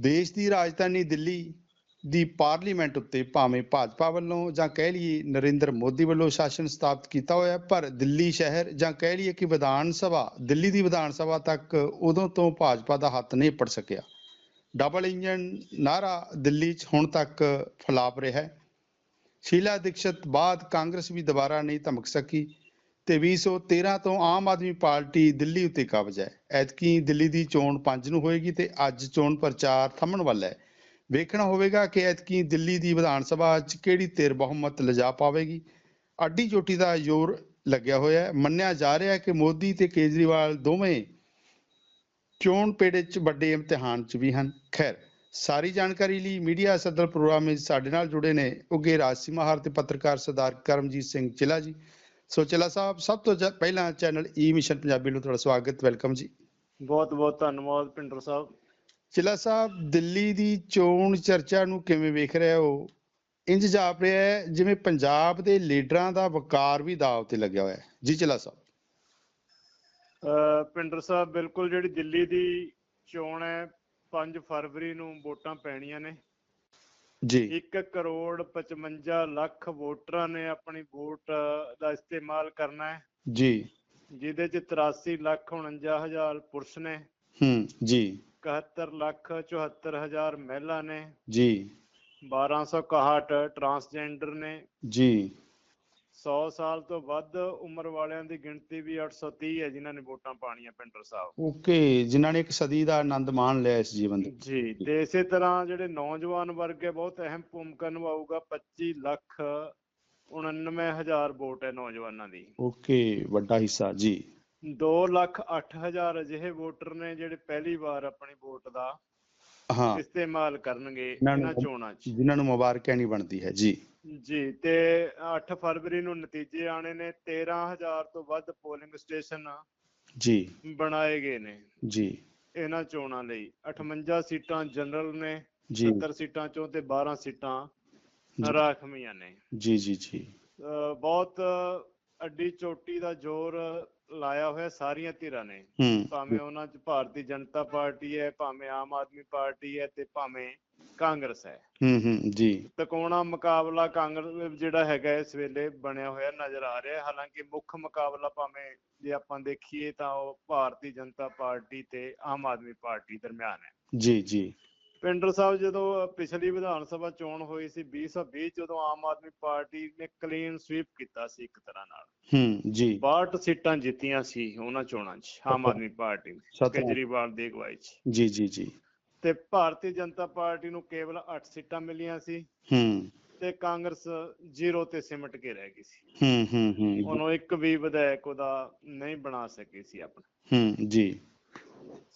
ਦੇਸ਼ ਦੀ ਰਾਜਧਾਨੀ ਦਿੱਲੀ ਦੀ ਪਾਰਲੀਮੈਂਟ ਉੱਤੇ ਭਾਵੇਂ ਭਾਜਪਾ ਵੱਲੋਂ ਜਾਂ ਕਹਿ ਲਈਏ ਨਰਿੰਦਰ ਮੋਦੀ ਵੱਲੋਂ ਸ਼ਾਸਨ ਸਥਾਪਿਤ ਕੀਤਾ ਹੋਇਆ, ਪਰ ਦਿੱਲੀ ਸ਼ਹਿਰ ਜਾਂ ਕਹਿ ਲਈਏ ਕਿ ਵਿਧਾਨ ਸਭਾ, ਦਿੱਲੀ ਦੀ ਵਿਧਾਨ ਸਭਾ ਤੱਕ ਉਦੋਂ ਤੋਂ ਭਾਜਪਾ ਦਾ ਹੱਥ ਨਹੀਂ ਪੜ ਸਕਿਆ। ਡਬਲ ਇੰਜਨ ਨਾਰਾ ਦਿੱਲੀ 'ਚ ਹੁਣ ਤੱਕ ਫਲਾਪ ਰਿਹਾ ਹੈ। ਸ਼ੀਲਾ ਦੀਕਸ਼ਤ ਬਾਅਦ ਕਾਂਗਰਸ ਵੀ ਦੁਬਾਰਾ ਨਹੀਂ ਧਮਕ ਸਕੀ। ਤੇ 2013 ਤੋਂ ਆਮ ਆਦਮੀ ਪਾਰਟੀ ਦਿੱਲੀ ਉੱਤੇ ਕਬਜ਼ ਹੈ। ਐਤਕੀ ਦਿੱਲੀ ਦੀ ਚੋਣ 5 ਨੂੰ ਹੋਏਗੀ ਤੇ ਅੱਜ ਚੋਣ ਪ੍ਰਚਾਰ ਥੰਮਣ ਵਾਲਾ ਹੈ। ਵੇਖਣਾ ਹੋਵੇਗਾ ਕਿ ਐਤਕੀ ਦਿੱਲੀ ਦੀ ਵਿਧਾਨ ਸਭਾ 'ਚ ਕਿਹੜੀ ਧਿਰ ਬਹੁਮਤ ਲਿਜਾ ਪਾਵੇਗੀ। ਅੱਡੀ ਚੋਟੀ ਦਾ ਜ਼ੋਰ ਲੱਗਿਆ ਹੋਇਆ ਹੈ। ਮੰਨਿਆ ਜਾ ਰਿਹਾ ਹੈ ਕਿ ਮੋਦੀ ਤੇ ਕੇਜਰੀਵਾਲ ਦੋਵੇਂ ਚੋਣ ਪੇੜੇ 'ਚ ਵੱਡੇ ਇਮਤਿਹਾਨ 'ਚ ਵੀ ਹਨ। ਖੈਰ, ਸਾਰੀ ਜਾਣਕਾਰੀ ਲਈ ਮੀਡੀਆ ਸਦਰ ਪ੍ਰੋਗਰਾਮ ਵਿੱਚ ਸਾਡੇ ਨਾਲ ਜੁੜੇ ਨੇ ਉੱਗੇ ਰਾਜਸੀ ਮਹਾਰ ਤੇ ਪੱਤਰਕਾਰ ਸਰਦਾਰ ਕਰਮਜੀਤ ਸਿੰਘ ਚਿਲਾ ਜੀ। ਸੋ ਚਿਲਾ ਸਾਹਿਬ ਸਭ ਤੋਂ ਜ- ਪਹਿਲਾਂ ਚੈਨਲ ਈ ਮਿਸ਼ਨ ਪੰਜਾਬੀ ਨੂੰ ਤੁਹਾਡਾ ਸਵਾਗਤ ਵੈਲਕਮ ਜੀ। ਬਹੁਤ ਬਹੁਤ ਧੰਨਵਾਦ ਪਿੰਡਰ ਸਾਹਿਬ। ਚਿਲਾ ਸਾਹਿਬ ਦਿੱਲੀ ਦੀ ਚੋਣ ਚਰਚਾ ਨੂੰ ਕਿਵੇਂ ਵੇਖ ਰਹੇ ਹੋ? ਇੰਜ ਜਾਪ ਰਿਹਾ ਹੈ ਜਿਵੇਂ ਪੰਜਾਬ ਦੇ ਲੀਡਰਾਂ ਦਾ ਵਕਾਰ ਵੀ ਦਾਅ ਤੇ ਲੱਗਿਆ ਹੋਇਆ ਹੈ। ਜੀ ਚਿਲਾ ਸਾਹਿਬ। ਅਹ ਪਿੰਡਰ ਸਾਹਿਬ ਬਿਲਕੁਲ ਜਿਹੜੀ ਦਿੱਲੀ ਦੀ ਚੋਣ ਹੈ 5 ਫਰਵਰੀ ਨੂੰ ਵੋਟਾਂ ਪੈਣੀਆਂ ਨੇ। ਜੀ। 1 ਕਰੋੜ 55 ਲੱਖ ਵੋਟਰਾਂ ਨੇ ਆਪਣੀ ਵੋਟ ਦਾ ਇਸਤੇਮਾਲ ਕਰਨਾ ਹੈ। ਜੀ। ਜਿਹਦੇ ਚ 83 ਲੱਖ 49 ਹਜ਼ਾਰ ਪੁਰਸ਼ ਨੇ। ਹੂੰ ਜੀ। 71 ਲੱਖ 74 ਹਜ਼ਾਰ ਮਹਿਲਾ ਨੇ। ਜੀ। 1261 ਟਰਾਂਸਜੈਂਡਰ ਨੇ। ਜੀ। 100 ਸਾਲ ਤੋਂ ਵੱਧ ਉਮਰ ਵਾਲਿਆਂ ਦੀ ਗਿਣਤੀ ਵੀ 830 ਹੈ ਜਿਨ੍ਹਾਂ ਨੇ ਵੋਟਾਂ ਪਾਣੀਆਂ ਪਿੰਡਰ ਸਾਹਿਬ। ਓਕੇ ਜਿਨ੍ਹਾਂ ਨੇ ਇੱਕ ਸਦੀ ਦਾ ਆਨੰਦ ਮਾਣ ਲਿਆ ਇਸ ਜੀਵਨ ਦੇ। ਜੀ ਤੇ ਇਸੇ ਤਰ੍ਹਾਂ ਜਿਹੜੇ ਨੌਜਵਾਨ ਵਰਗ ਹੈ ਬਹੁਤ ਅਹਿਮ ਭੂਮਿਕਾ ਨਿਭਾਊਗਾ। 25 ਲੱਖ 99 ਹਜ਼ਾਰ ਵੋਟ ਹੈ ਨੌਜਵਾਨਾਂ ਦੀ। ਓਕੇ ਵੱਡਾ ਹਿੱਸਾ ਜੀ। 2 ਲੱਖ 8 ਹਜ਼ਾਰ ਅਜਿਹੇ ਵੋਟਰ ਨੇ ਜਿਹੜੇ ਪਹਿਲੀ ਵਾਰ ਆਪਣੀ ਵੋਟ ਦਾ ਹਾਂ। ਇਸਤੇਮਾਲ ਕਰਨਗੇ ਇਹਨਾਂ ਚੋਣਾਂ 'ਚ। ਜਿਨ੍ਹਾਂ ਨੂੰ ਮੁਬਾਰਕਾਂ ਨਹੀਂ ਬਣਦੀ ਹੈ ਜੀ। ਜੀ ਤੇ 8 ਫਰਵਰੀ ਨੂੰ ਨਤੀਜੇ ਆਣੇ ਨੇ 13000 ਤੋਂ ਵੱਧ ਪੋਲਿੰਗ ਸਟੇਸ਼ਨ ਜੀ। ਬਣਾਏ ਗਏ ਨੇ। ਜੀ। ਇਹਨਾਂ ਚੋਣਾਂ ਲਈ 58 ਸੀਟਾਂ ਜਨਰਲ ਨੇ ਜੀ। 70 ਸੀਟਾਂ ਚੋਂ ਤੇ 12 ਸੀਟਾਂ। ਰਾਖਵੀਆਂ ਨੇ। ਜੀ ਜੀ ਜੀ। ਬਹੁਤ ਅੱਡੀ ਚੋਟੀ ਦਾ ਜ਼ੋਰ ਲਾਇਆ ਹੋਇਆ ਸਾਰੀਆਂ ਧਿਰਾਂ ਨੇ। ਭਾਵੇਂ ਉਹਨਾਂ 'ਚ ਭਾਰਤੀ ਜਨਤਾ ਪਾਰਟੀ ਹੈ ਭਾਵੇਂ ਆਮ ਆਦਮੀ ਪਾਰਟੀ ਹੈ ਤੇ ਭਾਵੇਂ ਕਾਂਗਰਸ ਹੈ। ਹੂੰ ਹੂੰ ਜੀ। ਤਕੋਣਾ ਮੁਕਾਬਲਾ ਕਾਂਗਰਸ ਜਿਹੜਾ ਹੈਗਾ ਇਸ ਵੇਲੇ ਬਣਿਆ ਹੋਇਆ ਨਜ਼ਰ ਆ ਰਿਹਾ। ਹੈ। ਹਾਲਾਂਕਿ ਮੁੱਖ ਮੁਕਾਬਲਾ ਭਾਵੇਂ ਜੇ ਆਪਾਂ ਦੇਖੀਏ ਤਾਂ ਉਹ ਭਾਰਤੀ ਜਨਤਾ ਪਾਰਟੀ ਤੇ ਆਮ ਆਦਮੀ ਪਾਰਟੀ ਦਰਮਿਆਨ ਹੈ। ਜੀ ਜੀ। ਪਿੰਡਰ ਸਾਹਿਬ ਜਦੋਂ ਪਿਛਲੀ ਵਿਧਾਨ ਸਭਾ ਚੋਣ ਹੋਈ ਸੀ 2020 ਜਦੋਂ ਆਮ ਆਦਮੀ ਪਾਰਟੀ ਨੇ ਕਲੀਨ ਸਵੀਪ ਕੀਤਾ ਸੀ ਇੱਕ ਤਰ੍ਹਾਂ ਨਾਲ। ਹੂੰ ਜੀ। 62 ਸੀਟਾਂ ਜਿੱਤੀਆਂ ਸੀ ਉਹਨਾਂ ਚੋਣਾਂ 'ਚ ਆਮ ਆਦਮੀ ਪਾਰਟੀ। ਕੇਜਰੀਵਾਲ ਦੀ ਅਗਵਾਈ 'ਚ। ਜੀ ਜੀ ਜੀ। ਤੇ ਭਾਰਤੀ ਜਨਤਾ ਪਾਰਟੀ ਨੂੰ ਕੇਵਲ 8 ਸੀਟਾਂ ਮਿਲੀਆਂ ਸੀ ਹੂੰ। ਤੇ ਕਾਂਗਰਸ ਜ਼ੀਰੋ ਤੇ ਸਿਮਟ ਕੇ ਰਹਿ ਗਈ ਸੀ। ਹੂੰ ਹੂੰ ਹੂੰ। ਉਹਨੂੰ ਇੱਕ ਵੀ ਵਿਧਾਇਕ ਉਹਦਾ ਨਹੀਂ ਬਣਾ ਸਕੀ ਸੀ ਆਪਣਾ। ਹੂੰ ਜੀ।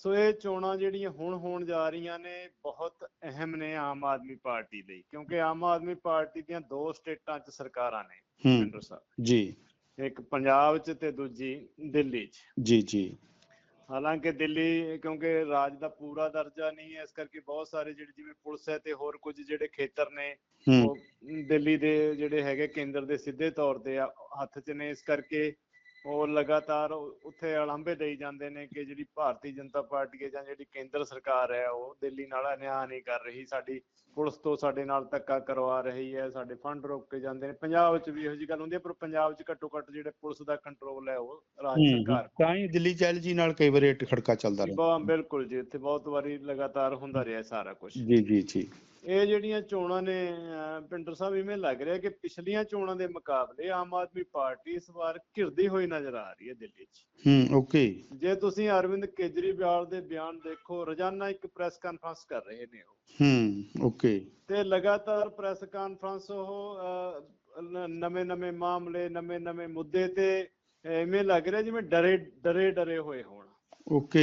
ਸੋ ਇਹ ਚੋਣਾਂ ਜਿਹੜੀਆਂ ਹੁਣ ਹੋਣ ਜਾ ਰਹੀਆਂ ਨੇ ਬਹੁਤ ਅਹਿਮ ਨੇ ਆਮ ਆਦਮੀ ਪਾਰਟੀ ਲਈ ਕਿਉਂਕਿ ਆਮ ਆਦਮੀ ਪਾਰਟੀ ਦੀਆਂ ਦੋ ਸਟੇਟਾਂ 'ਚ ਸਰਕਾਰਾਂ ਨੇ ਪਿੰਡਰ ਸਾਹਿਬ ਜੀ। ਇੱਕ ਪੰਜਾਬ 'ਚ ਤੇ ਦੂਜੀ ਦਿੱਲੀ 'ਚ। ਜੀ ਜੀ। ਹਾਲਾਂਕਿ ਦਿੱਲੀ ਕਿਉਂਕਿ ਰਾਜ ਦਾ ਪੂਰਾ ਦਰਜਾ ਨਹੀਂ ਹੈ ਇਸ ਕਰਕੇ ਬਹੁਤ ਸਾਰੇ ਜਿਹੜੇ ਜਿਵੇਂ ਪੁਲਿਸ ਹੈ ਤੇ ਹੋਰ ਕੁਝ ਜਿਹੜੇ ਖੇਤਰ ਨੇ ਉਹ ਦਿੱਲੀ ਦੇ ਜਿਹੜੇ ਹੈਗੇ ਕੇਂਦਰ ਦੇ ਸਿੱਧੇ ਤੌਰ ਤੇ ਹੱਥ 'ਚ ਨੇ ਇਸ ਕਰਕੇ ਉਹ ਲਗਾਤਾਰ ਉੱਥੇ ਅਲੰਬੇ ਦੇਈ ਜਾਂਦੇ ਨੇ ਕਿ ਜਿਹੜੀ ਭਾਰਤੀ ਜਨਤਾ ਪਾਰਟੀ ਹੈ ਜਾਂ ਜਿਹੜੀ ਕੇਂਦਰ ਸਰਕਾਰ ਹੈ ਉਹ ਦਿੱਲੀ ਨਾਲ ਅਨਿਆਂ ਨਹੀਂ ਕਰ ਰਹੀ। ਸਾਡੀ ਪੁਲਿਸ ਤੋਂ ਸਾਡੇ ਨਾਲ ਧੱਕਾ ਕਰਵਾ ਰਹੀ ਹੈ ਸਾਡੇ ਫੰਡ ਰੋਕ ਕੇ ਜਾਂਦੇ ਨੇ। ਪੰਜਾਬ 'ਚ ਵੀ ਇਹੋ ਜਿਹੀ ਗੱਲ ਹੁੰਦੀ ਹੈ ਪਰ ਪੰਜਾਬ 'ਚ ਘੱਟੋ ਘੱਟ ਜਿਹੜੇ ਪੁਲਿਸ ਦਾ ਕੰਟਰੋਲ ਹੈ ਉਹ ਰਾਜ ਸਰਕਾਰ ਤਾਂ ਹੀ ਦਿੱਲੀ ਚੈਲ ਜੀ ਨਾਲ ਕਈ ਵਾਰੀ ਖੜਕਾ ਚੱਲਦਾ ਰਿਹਾ ਬਿਲਕੁਲ ਜੀ ਇੱਥੇ ਬਹੁਤ ਵਾਰੀ ਲਗਾਤਾਰ ਹੁੰਦਾ ਰਿਹਾ ਸਾਰਾ ਕੁਝ ਜੀ ਜੀ ਜੀ। ਇਹ ਜਿਹੜੀਆਂ ਚੋਣਾਂ ਨੇ ਪਿੰਡਰ ਸਾਹਿਬ ਇਵੇਂ ਲੱਗ ਰਿਹਾ ਕਿ ਪਿਛਲੀਆਂ ਚੋਣਾਂ ਦੇ ਮੁਕਾਬਲੇ ਆਮ ਆਦਮੀ ਪਾਰਟੀ ਇਸ ਵਾਰ ਘਿਰਦੀ ਹੋਈ ਨਜ਼ਰ ਆ ਰਹੀ ਹੈ ਦਿੱਲੀ 'ਚ। ਹੂੰ ਓਕੇ। ਜੇ ਤੁਸੀਂ ਅਰਵਿੰਦ ਕੇਜਰੀਵਾਲ ਦੇ ਬਿਆਨ ਦੇਖੋ ਰੋਜ਼ਾਨਾ ਇੱਕ ਪ੍ਰੈਸ ਕਾਨਫਰੰਸ ਕਰ ਰਹੇ ਨੇ ਉਹ। ਹੂੰ ਓਕੇ। ਤੇ ਲਗਾਤਾਰ ਪ੍ਰੈਸ ਕਾਨਫਰੰਸ ਉਹ ਨਵੇਂ ਨਵੇਂ ਮਾਮਲੇ ਨਵੇਂ ਨਵੇਂ ਮੁੱਦੇ ਤੇ ਐਵੇਂ ਲੱਗ ਰਿਹਾ ਜਿਵੇਂ ਡਰੇ ਡਰੇ ਡਰੇ ਹੋਏ ਹੋਣ। ਓਕੇ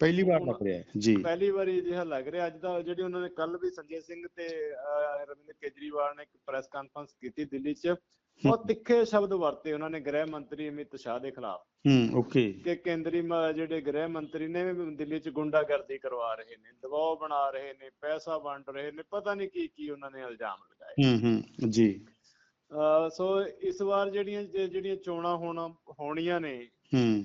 ਪਹਿਲੀ ਵਾਰ ਲੱਗ ਰਿਹਾ ਹੈ। ਜੀ। ਪਹਿਲੀ ਵਾਰੀ ਅਜਿਹਾ ਲੱਗ ਰਿਹਾ। ਅੱਜ ਦਾ ਜਿਹੜੀ ਉਹਨਾਂ ਨੇ ਕੱਲ ਵੀ ਸੰਜੇ ਸਿੰਘ ਤੇ ਅਰਵਿੰਦ ਕੇਜਰੀਵਾਲ ਨੇ ਇੱਕ ਪ੍ਰੈਸ ਕਾਨਫਰੰਸ ਕੀਤੀ ਦਿੱਲੀ 'ਚ। ਬਹੁਤ ਤਿੱਖੇ ਸ਼ਬਦ ਵਰਤੇ ਉਹਨਾਂ ਨੇ ਗ੍ਰਹਿ ਮੰਤਰੀ ਅਮਿਤ ਸ਼ਾਹ ਦੇ ਖਿਲਾਫ। ਹੂੰ ਓਕੇ। ਕਿ ਕੇਂਦਰੀ ਜਿਹੜੇ ਗ੍ਰਹਿ ਮੰਤਰੀ ਨੇ ਦਿੱਲੀ 'ਚ ਗੁੰਡਾਗਰਦੀ ਕਰਵਾ ਰਹੇ ਨੇ ਦਬਾਅ ਬਣਾ ਰਹੇ ਨੇ ਪੈਸਾ ਵੰਡ ਰਹੇ ਨੇ ਪਤਾ ਨਹੀਂ ਕੀ ਕੀ ਉਹਨਾਂ ਨੇ ਇਲਜ਼ਾਮ ਲਗਾਏ। ਹੂੰ ਹੂੰ ਜੀ। ਸੋ ਇਸ ਵਾਰ ਜਿਹੜੀਆਂ ਜਿਹੜੀਆਂ ਚੋਣਾਂ ਹੋਣਾ ਹੋਣੀਆਂ ਨੇ ਹੂੰ।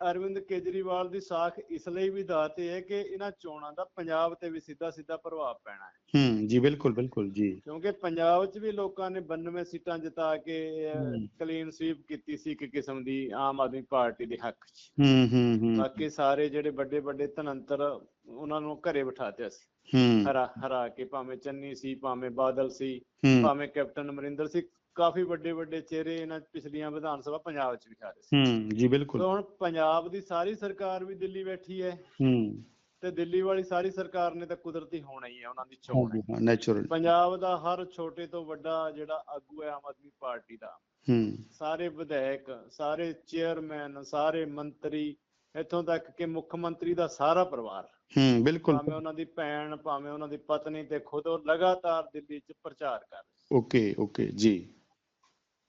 ਅਰਵਿੰਦ ਕੇਜਰੀਵਾਲ ਦੀ ਸਾਖ ਇਸ ਲਈ ਵੀ ਦਾਤੇ ਹੈ ਕਿ ਇਹਨਾਂ ਚੋਣਾਂ ਦਾ ਪੰਜਾਬ ਤੇ ਵੀ ਸਿੱਧਾ ਸਿੱਧਾ ਪ੍ਰਭਾਵ ਪੈਣਾ ਹੈ। ਹੂੰ ਜੀ ਬਿਲਕੁਲ ਬਿਲਕੁਲ ਜੀ। ਕਿਉਂਕਿ ਪੰਜਾਬ 'ਚ ਵੀ ਲੋਕਾਂ ਨੇ 92 ਸੀਟਾਂ ਜਿਤਾ ਕੇ। ਕਲੀਨ ਸਵੀਪ ਕੀਤੀ ਸੀ ਇੱਕ ਕਿਸਮ ਦੀ ਆਮ ਆਦਮੀ ਪਾਰਟੀ ਦੇ ਹੱਕ 'ਚ। ਹੂੰ ਹੂੰ ਹੂੰ। ਬਾਕੀ ਸਾਰੇ ਜਿਹੜੇ ਵੱਡੇ ਵੱਡੇ ਧਨੰਤਰ ਉਹਨਾਂ ਨੂੰ ਘਰੇ ਬਿਠਾਤੇ ਸੀ। ਹਰਾ ਹਰਾ ਕੇ ਭਾਵੇਂ ਚੰਨੀ ਸੀ ਭਾਵੇਂ ਬਾਦਲ ਸੀ ਭਾਵੇਂ ਕੈਪਟਨ ਅਮਰਿੰਦਰ ਸੀ ਕਾਫੀ ਵੱਡੇ ਵੱਡੇ ਚਿਹਰੇ ਇਹਨਾਂ ਪਿਛਲੀਆਂ ਵਿਧਾਨ ਸਭਾ ਪੰਜਾਬ 'ਚ ਵੀ ਹਾਰੇ ਸੀ। ਹੂੰ ਜੀ ਬਿਲਕੁਲ। ਹੁਣ ਪੰਜਾਬ ਦੀ ਸਾਰੀ ਸਰਕਾਰ ਵੀ ਦਿੱਲੀ ਬੈਠੀ ਹੈ। ਹੂੰ। ਤੇ ਦਿੱਲੀ ਵਾਲੀ ਸਾਰੀ ਸਰਕਾਰ ਨੇ ਤਾਂ ਕੁਦਰਤੀ ਹੋਣਾ ਹੀ ਹੈ ਉਹਨਾਂ ਦੀ ਚੋਣ ਨੈਚੁਰਲ ਪੰਜਾਬ ਦਾ ਹਰ ਛੋਟੇ ਤੋਂ ਵੱਡਾ ਜਿਹੜਾ ਆਗੂ ਹੈ ਆਮ ਆਦਮੀ ਪਾਰਟੀ ਦਾ ਹੂੰ। ਸਾਰੇ ਵਿਧਾਇਕ ਸਾਰੇ ਚੇਅਰਮੈਨ ਸਾਰੇ ਮੰਤਰੀ ਇੱਥੋਂ ਤੱਕ ਕਿ ਮੁੱਖ ਮੰਤਰੀ ਦਾ ਸਾਰਾ ਪਰਿਵਾਰ। ਹੂੰ ਬਿਲਕੁਲ। ਭਾਵੇਂ ਉਹਨਾਂ ਦੀ ਭੈਣ ਭਾਵੇਂ ਉਹਨਾਂ ਦੀ ਪਤਨੀ ਤੇ ਖੁਦ ਉਹ ਲਗਾਤਾਰ ਦਿੱਲੀ 'ਚ ਪ੍ਰਚਾਰ ਕਰ ਰਹੇ ਓਕੇ ਓਕੇ ਜੀ।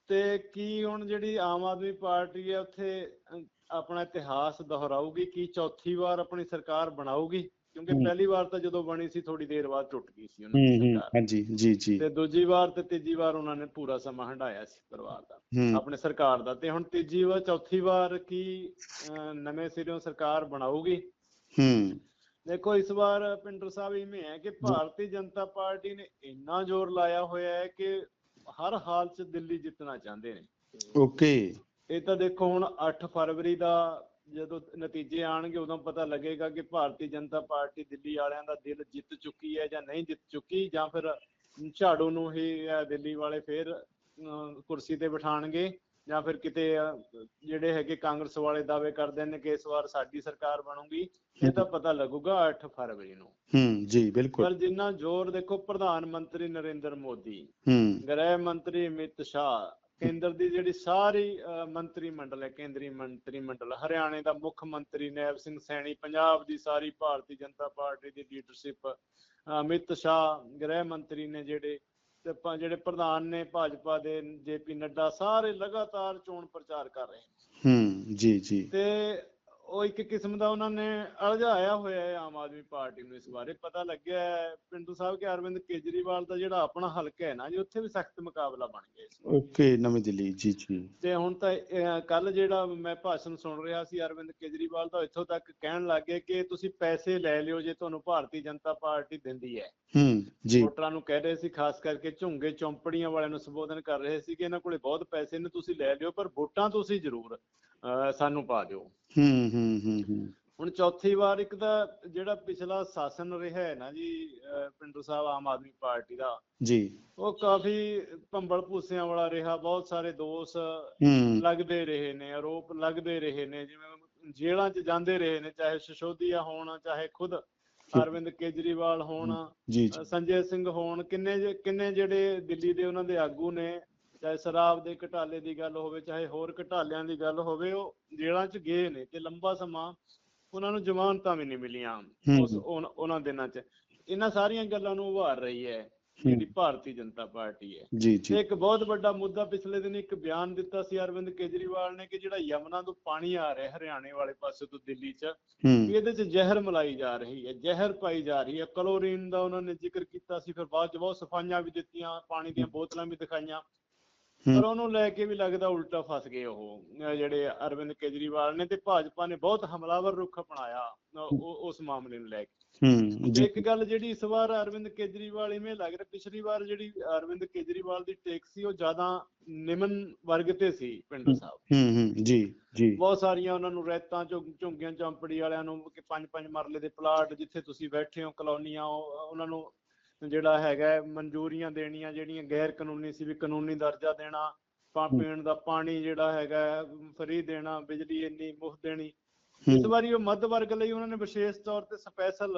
ਤੇ ਕੀ ਹੁਣ ਜਿਹੜੀ ਆਮ ਆਦਮੀ ਪਾਰਟੀ ਹੈ ਉੱਥੇ ਆਪਣਾ ਇਤਿਹਾਸ ਦੁਹਰਾਊਗੀ? ਕੀ ਚੌਥੀ ਵਾਰ ਆਪਣੀ ਸਰਕਾਰ ਬਣਾਊਗੀ? ਕਿਉਂਕਿ। ਪਹਿਲੀ ਵਾਰ ਤਾਂ ਜਦੋਂ ਬਣੀ ਸੀ ਥੋੜੀ ਦੇਰ ਬਾਅਦ ਟੁੱਟ ਗਈ ਸੀ ਉਹਨਾਂ ਦੀ ਹੂੰ ਸਰਕਾਰ। ਹਾਂਜੀ ਜੀ ਜੀ। ਤੇ ਦੂਜੀ ਵਾਰ ਤੇ ਤੀਜੀ ਵਾਰ ਉਹਨਾਂ ਨੇ ਪੂਰਾ ਸਮਾਂ ਹੰਢਾਇਆ ਸੀ ਪਰਿਵਾਰ ਦਾ ਆਪਣੇ ਸਰਕਾਰ ਦਾ। ਤੇ ਹੁਣ ਤੀਜੀ ਵਾਰ ਚੌਥੀ ਵਾਰ ਕੀ ਨਵੇਂ ਸਿਰਿਓਂ ਸਰਕਾਰ ਬਣਾਊਗੀ? ਹੂੰ। ਦੇਖੋ ਇਸ ਵਾਰ ਪਿੰਡਰ ਸਾਹਿਬ ਇਵੇਂ ਹੈ ਕਿ ਭਾਰਤੀ ਜਨਤਾ ਪਾਰਟੀ ਨੇ ਇੰਨਾ ਜ਼ੋਰ ਲਾਇਆ ਹੋਇਆ ਹੈ ਕਿ ਹਰ ਹਾਲ 'ਚ ਦਿੱਲੀ ਜਿੱਤਣਾ ਚਾਹੁੰਦੇ ਨੇ। ਓਕੇ। ਇਹ ਤਾਂ ਦੇਖੋ ਹੁਣ 8 ਫਰਵਰੀ ਦਾ ਜਦੋਂ ਨਤੀਜੇ ਆਣਗੇ ਉਦੋਂ ਪਤਾ ਲੱਗੇਗਾ ਕਿ ਭਾਰਤੀ ਜਨਤਾ ਪਾਰਟੀ ਦਿੱਲੀ ਵਾਲਿਆਂ ਦਾ ਦਿਲ ਜਿੱਤ ਚੁੱਕੀ ਹੈ ਜਾਂ ਨਹੀਂ ਜਿੱਤ ਚੁੱਕੀ ਜਾਂ ਫਿਰ ਝਾੜੂ ਨੂੰ ਹੀ ਦਿੱਲੀ ਵਾਲੇ ਫੇਰ ਕੁਰਸੀ ਤੇ ਬਿਠਾਣਗੇ ਜਾਂ ਫਿਰ ਕਿਤੇ ਜਿਹੜੇ ਹੈਗੇ ਕਾਂਗਰਸ ਵਾਲੇ ਦਾਅਵੇ ਕਰਦੇ ਨੇ ਕਿ ਇਸ ਵਾਰ ਸਾਡੀ ਸਰਕਾਰ ਬਣੂਗੀ ਇਹ ਤਾਂ ਪਤਾ ਲੱਗੂਗਾ 8 ਫਰਵਰੀ ਨੂੰ। ਹੂੰ ਜੀ ਪਰ ਬਿਲਕੁਲ ਜਿੰਨਾ ਜ਼ੋਰ ਦੇਖੋ ਪ੍ਰਧਾਨ ਮੰਤਰੀ ਨਰਿੰਦਰ ਮੋਦੀ ਹੂੰ। ਗ੍ਰਹਿ ਮੰਤਰੀ ਅਮਿਤ ਸ਼ਾਹ ਕੇਂਦਰ ਦੀ ਜਿਹੜੀ ਸਾਰੀ ਮੰਤਰੀ ਮੰਡਲ ਹੈ ਕੇਂਦਰੀ ਮੰਤਰੀ ਮੰਡਲ ਹਰਿਆਣੇ ਦਾ ਮੁੱਖ ਮੰਤਰੀ ਨੈਬ ਸਿੰਘ ਸੈਣੀ ਪੰਜਾਬ ਦੀ ਸਾਰੀ ਭਾਰਤੀ ਜਨਤਾ ਪਾਰਟੀ ਦੀ ਲੀਡਰਸ਼ਿਪ ਅਮਿਤ ਸ਼ਾਹ ਗ੍ਰਹਿ ਮੰਤਰੀ ਨੇ ਜਿਹੜੇ ਤੇ ਆਪਾਂ ਜਿਹੜੇ ਪ੍ਰਧਾਨ ਨੇ ਭਾਜਪਾ ਦੇ ਜੇਪੀ ਨੱਡਾ ਸਾਰੇ ਲਗਾਤਾਰ ਚੋਣ ਪ੍ਰਚਾਰ ਕਰ ਰਹੇ ਨੇ। ਹੂੰ ਜੀ ਜੀ। ਤੇ ਉਹ ਇੱਕ ਕਿਸਮ ਦਾ ਉਹਨਾਂ ਨੇ ਅਲਝਾਇਆ ਹੋਇਆ ਹੈ ਆਮ ਆਦਮੀ ਪਾਰਟੀ ਨੂੰ ਇਸ ਬਾਰੇ। ਪਤਾ ਲੱਗਿਆ ਹੈ ਪਿੰਡੂ ਸਾਹਿਬ ਕਿ ਅਰਵਿੰਦ ਕੇਜਰੀਵਾਲ ਦਾ ਜਿਹੜਾ ਆਪਣਾ ਹਲਕਾ ਹੈ ਨਾ ਜੀ ਉੱਥੇ ਵੀ ਸਖਤ ਮੁਕਾਬਲਾ ਬਣ ਗਿਆ ਇਸ। ਓਕੇ ਨਵੀਂ ਦਿੱਲੀ ਜੀ ਜੀ। ਤੇ ਹੁਣ ਤਾਂ ਕੱਲ ਜਿਹੜਾ ਮੈਂ ਭਾਸ਼ਣ ਸੁਣ ਰਿਹਾ ਸੀ ਅਰਵਿੰਦ ਕੇਜਰੀਵਾਲ ਦਾ ਇੱਥੋਂ ਤੱਕ ਕਹਿਣ ਲੱਗੇ ਕਿ ਤੁਸੀਂ ਪੈਸੇ ਲੈ ਲਿਓ ਜੇ ਤੁਹਾਨੂੰ ਭਾਰਤੀ ਜਨਤਾ ਪਾਰਟੀ ਦਿੰਦੀ ਹੈ। ਹੂੰ ਜੀ। ਵੋਟਰਾਂ ਨੂੰ ਕਹਿ ਰਹੇ ਸੀ ਖਾਸ ਕਰਕੇ ਝੁੰਗੇ ਚੌਂਪੜੀਆਂ ਵਾਲਿਆਂ ਨੂੰ ਸੰਬੋਧਨ ਕਰ ਰਹੇ ਸੀ ਕਿ ਇਹਨਾਂ ਕੋਲੇ ਬਹੁਤ ਪੈਸੇ ਨੇ ਤੁਸੀਂ ਲੈ ਲਿਓ ਪਰ ਵੋਟਾਂ ਤੁਸੀਂ ਜ਼ਰੂਰ ਸਾਨੂੰ ਪਾ ਦਿਓ। ਹੂੰ ਹੂੰ ਹੂੰ ਹੂੰ। ਹੁਣ ਚੌਥੀ ਵਾਰ ਇੱਕ ਤਾਂ ਜਿਹੜਾ ਪਿਛਲਾ ਸ਼ਾਸਨ ਰਿਹਾ ਹੈ ਨਾ ਜੀ ਪਿੰਡੂ ਸਾਹਿਬ ਆਮ ਆਦਮੀ ਪਾਰਟੀ ਦਾ ਜੀ। ਉਹ ਕਾਫੀ ਭੰਬਲ ਭੂਸਿਆਂ ਵਾਲਾ ਰਿਹਾ ਬਹੁਤ ਸਾਰੇ ਦੋਸ਼ ਲੱਗਦੇ ਰਹੇ ਨੇ ਆਰੋਪ ਲੱਗਦੇ ਰਹੇ ਨੇ ਜਿਵੇਂ ਜੇਲ੍ਹਾਂ 'ਚ ਜਾਂਦੇ ਰਹੇ ਨੇ ਚਾਹੇ ਸਿਸੋਦੀਆ ਹੋਣ ਚਾਹੇ ਖੁਦ ਅਰਵਿੰਦ ਕੇਜਰੀਵਾਲ ਹੋਣ ਜੀ ਅਹ ਜੀ ਸੰਜੇ ਸਿੰਘ ਹੋਣ ਕਿੰਨੇ ਕਿੰਨੇ ਜਿਹੜੇ ਦਿੱਲੀ ਦੇ ਉਹਨਾਂ ਦੇ ਆਗੂ ਨੇ ਚਾਹੇ ਸ਼ਰਾਬ ਦੇ ਘਟਾਲੇ ਦੀ ਗੱਲ ਹੋਵੇ ਚਾਹੇ ਹੋਰ ਘਟਾਲਿਆਂ ਦੀ ਗੱਲ ਹੋਵੇ ਉਹ ਜੇਲ੍ਹਾਂ 'ਚ ਗਏ ਨੇ ਤੇ ਲੰਬਾ ਸਮਾਂ ਉਹਨਾਂ ਨੂੰ ਜ਼ਮਾਨਤਾਂ ਵੀ ਨਹੀਂ ਮਿਲੀਆਂ। ਉਸ ਉਹਨਾਂ ਦਿਨਾਂ 'ਚ। ਇਹਨਾਂ ਸਾਰੀਆਂ ਗੱਲਾਂ ਨੂੰ ਉਭਾਰ ਰਹੀ ਹੈ ਜਿਹੜੀ ਭਾਰਤੀ ਜਨਤਾ ਪਾਰਟੀ ਹੈ। ਜੀ ਇੱਕ ਬਹੁਤ ਵੱਡਾ ਮੁੱਦਾ ਪਿਛਲੇ ਦਿਨ ਇੱਕ ਬਿਆਨ ਦਿੱਤਾ ਸੀ ਅਰਵਿੰਦ ਕੇਜਰੀਵਾਲ ਨੇ ਕਿ ਜਿਹੜਾ ਯਮਨਾ ਤੋਂ ਪਾਣੀ ਆ ਰਿਹਾ ਹਰਿਆਣੇ ਵਾਲੇ ਪਾਸੇ ਤੋਂ ਦਿੱਲੀ 'ਚ ਵੀ ਇਹਦੇ 'ਚ ਜ਼ਹਿਰ ਮਲਾਈ ਜਾ ਰਹੀ ਹੈ ਜ਼ਹਿਰ ਪਾਈ ਜਾ ਰਹੀ ਹੈ। ਕਲੋਰੀਨ ਦਾ ਉਹਨਾਂ ਨੇ ਜ਼ਿਕਰ ਕੀਤਾ ਸੀ ਫਿਰ ਬਾਅਦ 'ਚ ਬਹੁਤ ਸਫਾਈਆਂ ਵੀ ਦਿੱਤੀਆਂ ਪਾਣੀ ਦੀਆਂ ਬੋਤਲਾਂ ਵੀ ਦਿਖਾਈਆਂ। ਪਰ ਉਹਨੂੰ ਲੈ ਕੇ ਵੀ ਲੱਗਦਾ ਉਲਟਾ ਫਸ ਗਏ ਉਹ ਜਿਹੜੇ ਅਰਵਿੰਦ ਕੇਜਰੀਵਾਲ ਨੇ ਤੇ ਭਾਜਪਾ ਨੇ ਬਹੁਤ ਹਮਲਾਵਰ ਰੁਖ ਅਪਣਾਇਆ ਉਸ ਮਾਮਲੇ ਨੂੰ ਲੈ ਕੇ। ਹੂੰ ਇੱਕ ਗੱਲ ਜਿਹੜੀ ਇਸ ਵਾਰ ਅਰਵਿੰਦ ਕੇਜਰੀਵਾਲ ਇਵੇਂ ਲੱਗ ਰਿਹਾ ਪਿਛਲੀ ਵਾਰ ਜਿਹੜੀ ਅਰਵਿੰਦ ਕੇਜਰੀਵਾਲ ਦੀ ਟੇਕ ਸੀ ਉਹ ਜ਼ਿਆਦਾ ਨਿਮਨ ਵਰਗ ਤੇ ਸੀ ਪਿੰਡੂ ਸਾਹਿਬ। ਹੂੰ ਹੂੰ ਜੀ ਜੀ। ਬਹੁਤ ਸਾਰੀਆਂ ਉਹਨਾਂ ਨੂੰ ਰੈਤਾਂ ਚੋਂ ਝੁੰਗੀਆਂ ਚੌਂਪੜੀ ਵਾਲਿਆਂ ਨੂੰ ਕਿ ਪੰਜ ਪੰਜ ਮਰਲੇ ਦੇ ਪਲਾਟ ਜਿੱਥੇ ਤੁਸੀਂ ਬੈਠੇ ਹੋ ਕਲੋਨੀਆਂ ਉਹ- ਉਹਨਾਂ ਨੂੰ ਜਿਹੜਾ ਹੈਗਾ ਮਨਜ਼ੂਰੀਆਂ ਦੇਣੀਆਂ ਜਿਹੜੀਆਂ ਗੈਰ ਕਾਨੂੰਨੀ ਸੀ ਵੀ ਕਾਨੂੰਨੀ ਦਰਜਾ ਦੇਣਾ ਪਾ ਪੀਣ ਦਾ ਪਾਣੀ ਜਿਹੜਾ ਹੈਗਾ ਫਰੀ ਦੇਣਾ ਬਿਜਲੀ ਇੰਨੀ ਮੁਫਤ ਦੇਣੀ। ਇਸ ਵਾਰੀ ਉਹ ਮੱਧ ਵਰਗ ਲਈ ਉਹਨਾਂ ਨੇ ਵਿਸ਼ੇਸ਼ ਤੌਰ ਤੇ ਸਪੈਸ਼ਲ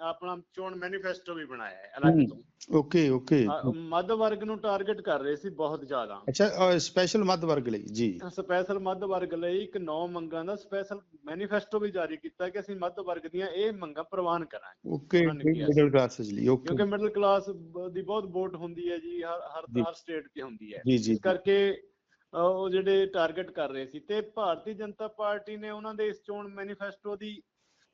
ਆਪਣਾ ਚੋਣ ਮੈਨੀਫੈਸਟੋ ਵੀ ਬਣਾਇਆ ਹੈ ਅਲੱਗ। ਤੋਂ। Okay okay. ਮੱਧ ਵਰਗ ਨੂੰ ਟਾਰਗੇਟ ਕਰ ਰਹੇ ਸੀ ਬਹੁਤ ਜ਼ਿਆਦਾ। ਅੱਛਾ ਸਪੈਸ਼ਲ ਮੱਧ ਵਰਗ ਲਈ ਜੀ। ਸਪੈਸ਼ਲ ਮੱਧ ਵਰਗ ਲਈ ਇੱਕ ਨੌ ਮੰਗਾਂ ਦਾ ਸਪੈਸ਼ਲ ਮੈਨੀਫੈਸਟੋ ਵੀ ਜਾਰੀ ਕੀਤਾ ਕਿ ਅਸੀਂ ਮੱਧ ਵਰਗ ਦੀਆਂ ਇਹ ਮੰਗਾਂ ਪ੍ਰਵਾਨ ਕਰਾਂਗੇ। ਓਕੇ। ਮਿਡਲ ਕਲਾਸਿਸ ਲਈ ਓਕੇ। ਕਿਉਂਕਿ ਮਿਡਲ ਕਲਾਸ ਦੀ ਬਹੁਤ ਵੋਟ ਹੁੰਦੀ ਹੈ ਜੀ ਹਰ ਹਰ। ਹਰ ਸਟੇਟ 'ਚ ਹੁੰਦੀ ਹੈ। ਜੀ ਜੀ। ਇਸ ਕਰਕੇ ਉਹ ਜਿਹੜੇ ਟਾਰਗੇਟ ਕਰ ਰਹੇ ਸੀ ਤੇ ਭਾਰਤੀ ਜਨਤਾ ਪਾਰਟੀ ਨੇ ਉਹਨਾਂ ਦੇ ਇਸ ਚੋਣ ਮੈਨੀਫੈਸਟੋ ਦੀ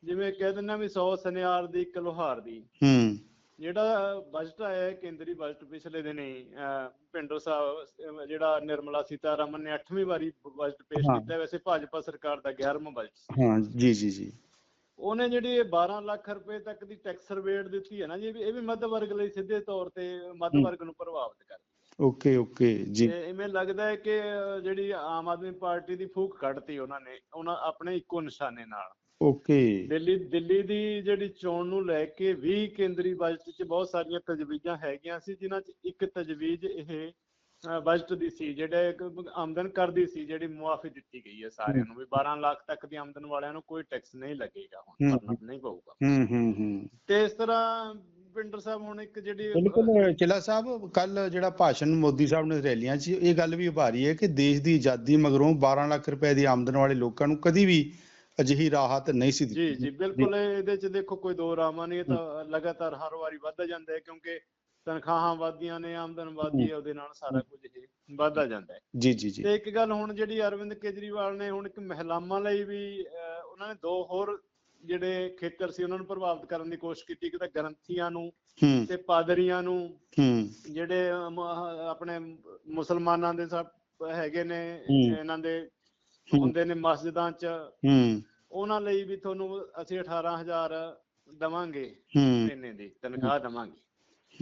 ਜਿਵੇਂ ਕਹਿ ਆ ਵੀ 100 ਸਨਿਆਰ ਦੀ ਇੱਕ ਲੋਹਾਰ ਦੀ। ਹੂੰ। ਜਿਹੜਾ ਬਜਟ ਆਇਆ ਕੇਂਦਰੀ ਬਜਟ ਪਿਛਲੇ ਦਿਨੀ ਭਿੰਡਰ ਸਾਹਿਬ ਜਿਹੜਾ ਨਿਰਮਲਾ ਸੀਤਾਰਮਨ ਨੇ 8ਵੀਂ ਵਾਰੀ ਬਜਟ ਪੇਸ਼। ਕੀਤਾ ਵੈਸੇ ਭਾਜਪਾ ਸਰਕਾਰ ਦਾ 11ਵਾਂ ਬਜਟ ਹਾਂ ਜੀ ਜੀ ਜੀ। ਉਹਨੇ ਜਿਹੜੀ ਇਹ 12 ਲੱਖ ਰੁਪਏ ਤੱਕ ਦੀ ਟੈਕਸ ਰਿਬੇਟ ਦਿੱਤੀ ਹੈ ਨਾ ਜੀ ਇਹ ਵੀ- ਮੱਧ ਵਰਗ ਲਈ ਸਿੱਧੇ ਤੌਰ ਤੇ ਮੱਧ। ਵਰਗ ਨੂੰ ਪ੍ਰਭਾਵਿਤ ਕਰਦੀ ਓਕੇ ਓਕੇ ਜੀ। ਇਵੇਂ ਲੱਗਦਾ ਹੈ ਕਿ ਜਿਹੜੀ ਆਮ ਆਦਮੀ ਪਾਰਟੀ ਦੀ ਫੂਕ ਕੱਢਤੀ ਉਹਨਾਂ ਨੇ ਉਹਨਾਂ ਆਪਣੇ ਇੱਕੋ ਨਿਸ਼ਾਨੇ ਨਾਲ। ਓਕੇ। ਦਿੱਲੀ ਦਿੱਲੀ ਦੀ ਜਿਹੜੀ ਚੋਣ ਨੂੰ ਲੈ ਕੇ ਵੀ ਕੇਂਦਰੀ ਬਜਟ 'ਚ ਬਹੁਤ ਸਾਰੀਆਂ ਤਜਵੀਜ਼ਾਂ ਹੈਗੀਆਂ ਸੀ ਜਿਨ੍ਹਾਂ 'ਚ ਇੱਕ ਤਜਵੀਜ਼ ਇਹ ਬਜਟ ਦੀ ਸੀ ਜਿਹੜੇ ਇੱਕ ਆਮਦਨ ਕਰ ਦੀ ਸੀ ਜਿਹੜੀ ਮੁਆਫੀ ਦਿੱਤੀ ਗਈ ਹੈ ਸਾਰਿਆਂ ਨੂੰ ਵੀ 12 ਲੱਖ ਤੱਕ ਦੀ ਆਮਦਨ ਵਾਲਿਆਂ ਨੂੰ ਕੋਈ ਟੈਕਸ ਨਹੀਂ ਲੱਗੇਗਾ ਹੁਣ ਭਰਨਾ ਨਹੀਂ ਪਊਗਾ। ਹੂੰ ਹੂੰ ਹੂੰ। ਤੇ ਇਸ ਤਰ੍ਹਾਂ ਪਿੰਡਰ ਸਾਹਿਬ ਹੁਣ ਇੱਕ ਜਿਹੜੀ ਬਿਲਕੁਲ ਚਿਲਾ ਸਾਹਿਬ ਕੱਲ ਜਿਹੜਾ ਭਾਸ਼ਣ ਮੋਦੀ ਸਾਹਿਬ ਨੇ ਰੈਲੀਆਂ 'ਚ ਇਹ ਗੱਲ ਵੀ ਉਭਾਰੀ ਹੈ ਕਿ ਦੇਸ਼ ਦੀ ਆਜ਼ਾਦੀ ਮਗਰੋਂ 12 ਲੱਖ ਰੁਪਏ ਦੀ ਆਮਦਨ ਵਾਲੇ ਲੋਕਾਂ ਨੂੰ ਕਦੀ ਵੀ ਅਜਿਹੀ ਰਾਹਤ ਨਹੀਂ ਸੀ ਜੀ ਦਿੱਤੀ ਜੀ ਬਿਲਕੁਲ ਇਹਦੇ 'ਚ ਦੇਖੋ ਕੋਈ ਦੋ ਰਾਮਾਂ ਨਹੀਂ ਇਹ ਤਾਂ ਲਗਾਤਾਰ ਹਰ ਵਾਰੀ ਵੱਧਦਾ ਜਾਂਦਾ ਹੈ ਕਿਉਂਕਿ ਤਨਖਾਹਾਂ ਵੱਧਦੀਆਂ ਨੇ ਆਮਦਨ ਵੱਧਦੀ ਹੈ ਉਹਦੇ ਨਾਲ ਸਾਰਾ ਕੁਝ ਇਹ ਵੱਧਦਾ ਜਾਂਦਾ ਹੈ ਜੀ ਜੀ ਜੀ ਤੇ ਇੱਕ ਗੱਲ ਹੁਣ ਜਿਹੜੀ ਅਰਵਿੰਦ ਕੇਜਰੀਵਾਲ ਨੇ ਹੁਣ ਇੱਕ ਮਹਿਲਾਵਾਂ ਲਈ ਵੀ ਉਹਨਾਂ ਨੇ ਦੋ ਹੋਰ ਜਿਹੜੇ ਖੇਤਰ ਸੀ ਉਹਨਾਂ ਨੂੰ ਪ੍ਰਭਾਵਿਤ ਕਰਨ ਦੀ ਕੋਸ਼ਿਸ਼ ਕੀਤੀ ਇੱਕ ਤਾਂ ਗ੍ਰੰਥੀਆਂ ਨੂੰ ਤੇ ਪਾਦਰੀਆਂ ਨੂੰ ਜਿਹੜੇ ਆਪਣੇ ਮੁਸਲਮਾਨਾਂ ਦੇ ਸਭ ਹੈਗੇ ਨੇ। ਇਹਨਾਂ ਦੇ। ਹੁੰਦੇ ਨੇ ਮਸਜਿਦਾਂ 'ਚ ਹੂੰ। ਉਹਨਾਂ ਲਈ ਵੀ ਤੁਹਾਨੂੰ ਅਸੀਂ 18000 ਦਵਾਂਗੇ ਮਹੀਨੇ ਦੀ ਤਨਖਾਹ ਦਵਾਂਗੇ।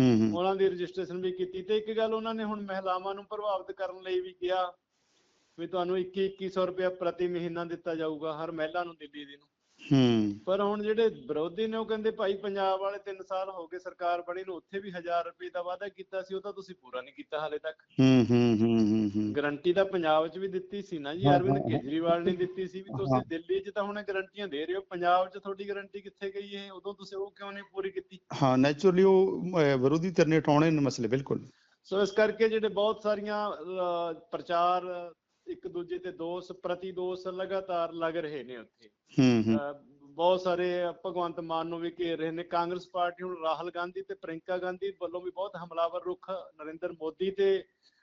ਹੂੰ ਹੂੰ। ਉਹਨਾਂ ਦੀ ਰਜਿਸਟ੍ਰੇਸ਼ਨ ਵੀ ਕੀਤੀ ਤੇ ਇੱਕ ਗੱਲ ਉਹਨਾਂ ਨੇ ਹੁਣ ਮਹਿਲਾਵਾਂ ਨੂੰ ਪ੍ਰਭਾਵਿਤ ਕਰਨ ਲਈ ਵੀ ਕਿਹਾ ਵੀ ਤੁਹਾਨੂੰ 21 2100 ਰੁਪਏ ਪ੍ਰਤੀ ਮਹੀਨਾ ਦਿੱਤਾ ਜਾਊਗਾ ਹਰ ਮਹਿਲਾ ਨੂੰ ਦਿੱਲੀ ਦੀ ਨੂੰ। ਹੂੰ। ਪਰ ਹੁਣ ਜਿਹੜੇ ਵਿਰੋਧੀ ਨੇ ਉਹ ਕਹਿੰਦੇ ਭਾਈ ਪੰਜਾਬ ਵਾਲੇ 3 ਸਾਲ ਹੋ ਗਏ ਸਰਕਾਰ ਬਣੀ ਨੂੰ ਉੱਥੇ ਵੀ 1000 ਰੁਪਏ ਦਾ ਵਾਅਦਾ ਕੀਤਾ ਸੀ ਉਹ ਤਾਂ ਤੁਸੀਂ ਪੂਰਾ ਨਹੀਂ ਕੀਤਾ ਹਾਲੇ ਤੱਕ। ਹੂੰ ਹੂੰ ਹੂੰ ਹੂੰ ਹੂੰ। ਗਰੰਟੀ ਤਾਂ ਪੰਜਾਬ 'ਚ ਵੀ ਦਿੱਤੀ ਸੀ ਨਾ ਜੀ ਅਰਵਿੰਦ। ਕੇਜਰੀਵਾਲ ਨੇ ਦਿੱਤੀ ਸੀ ਵੀ ਤੁਸੀਂ। ਦਿੱਲੀ 'ਚ ਤਾਂ ਹੁਣ ਗਰੰਟੀਆਂ ਦੇ ਰਹੇ ਹੋ ਪੰਜਾਬ 'ਚ ਤੁਹਾਡੀ ਗਰੰਟੀ ਕਿੱਥੇ ਗਈ ਹੈ ਉਦੋਂ ਤੁਸੀਂ ਉਹ ਕਿਉਂ ਨਹੀਂ ਪੂਰੀ ਕੀਤੀ? ਹਾਂ ਨੈਚੁਰਲੀ ਉਹ ਵਿਰੋਧੀ ਧਿਰ ਨੇ ਉਠਾਉਣੇ ਨੇ ਮਸਲੇ ਬਿਲਕੁਲ। ਸੋ ਇਸ ਕਰਕੇ ਜਿਹੜੇ ਬਹੁਤ ਸਾਰੀਆਂ ਪ੍ਰਚਾਰ ਇੱਕ ਦੂਜੇ ਤੇ ਦੋਸ਼ ਪ੍ਰਤੀ ਦੋਸ਼ ਲਗਾਤਾਰ ਲੱਗ ਰਹੇ ਨੇ ਉੱਥੇ। ਬਹੁਤ ਸਾਰੇ ਭਗਵੰਤ ਮਾਨ ਨੂੰ ਵੀ ਘੇਰ ਰਹੇ ਨੇ। ਕਾਂਗਰਸ ਪਾਰਟੀ ਹੁਣ ਰਾਹੁਲ ਗਾਂਧੀ ਤੇ ਪ੍ਰਿੰਕਾ ਗਾਂਧੀ ਵੱਲੋਂ ਵੀ ਬਹੁਤ ਹਮਲਾਵਰ ਰੁਖ ਨਰਿੰਦਰ ਮੋਦੀ ਤੇ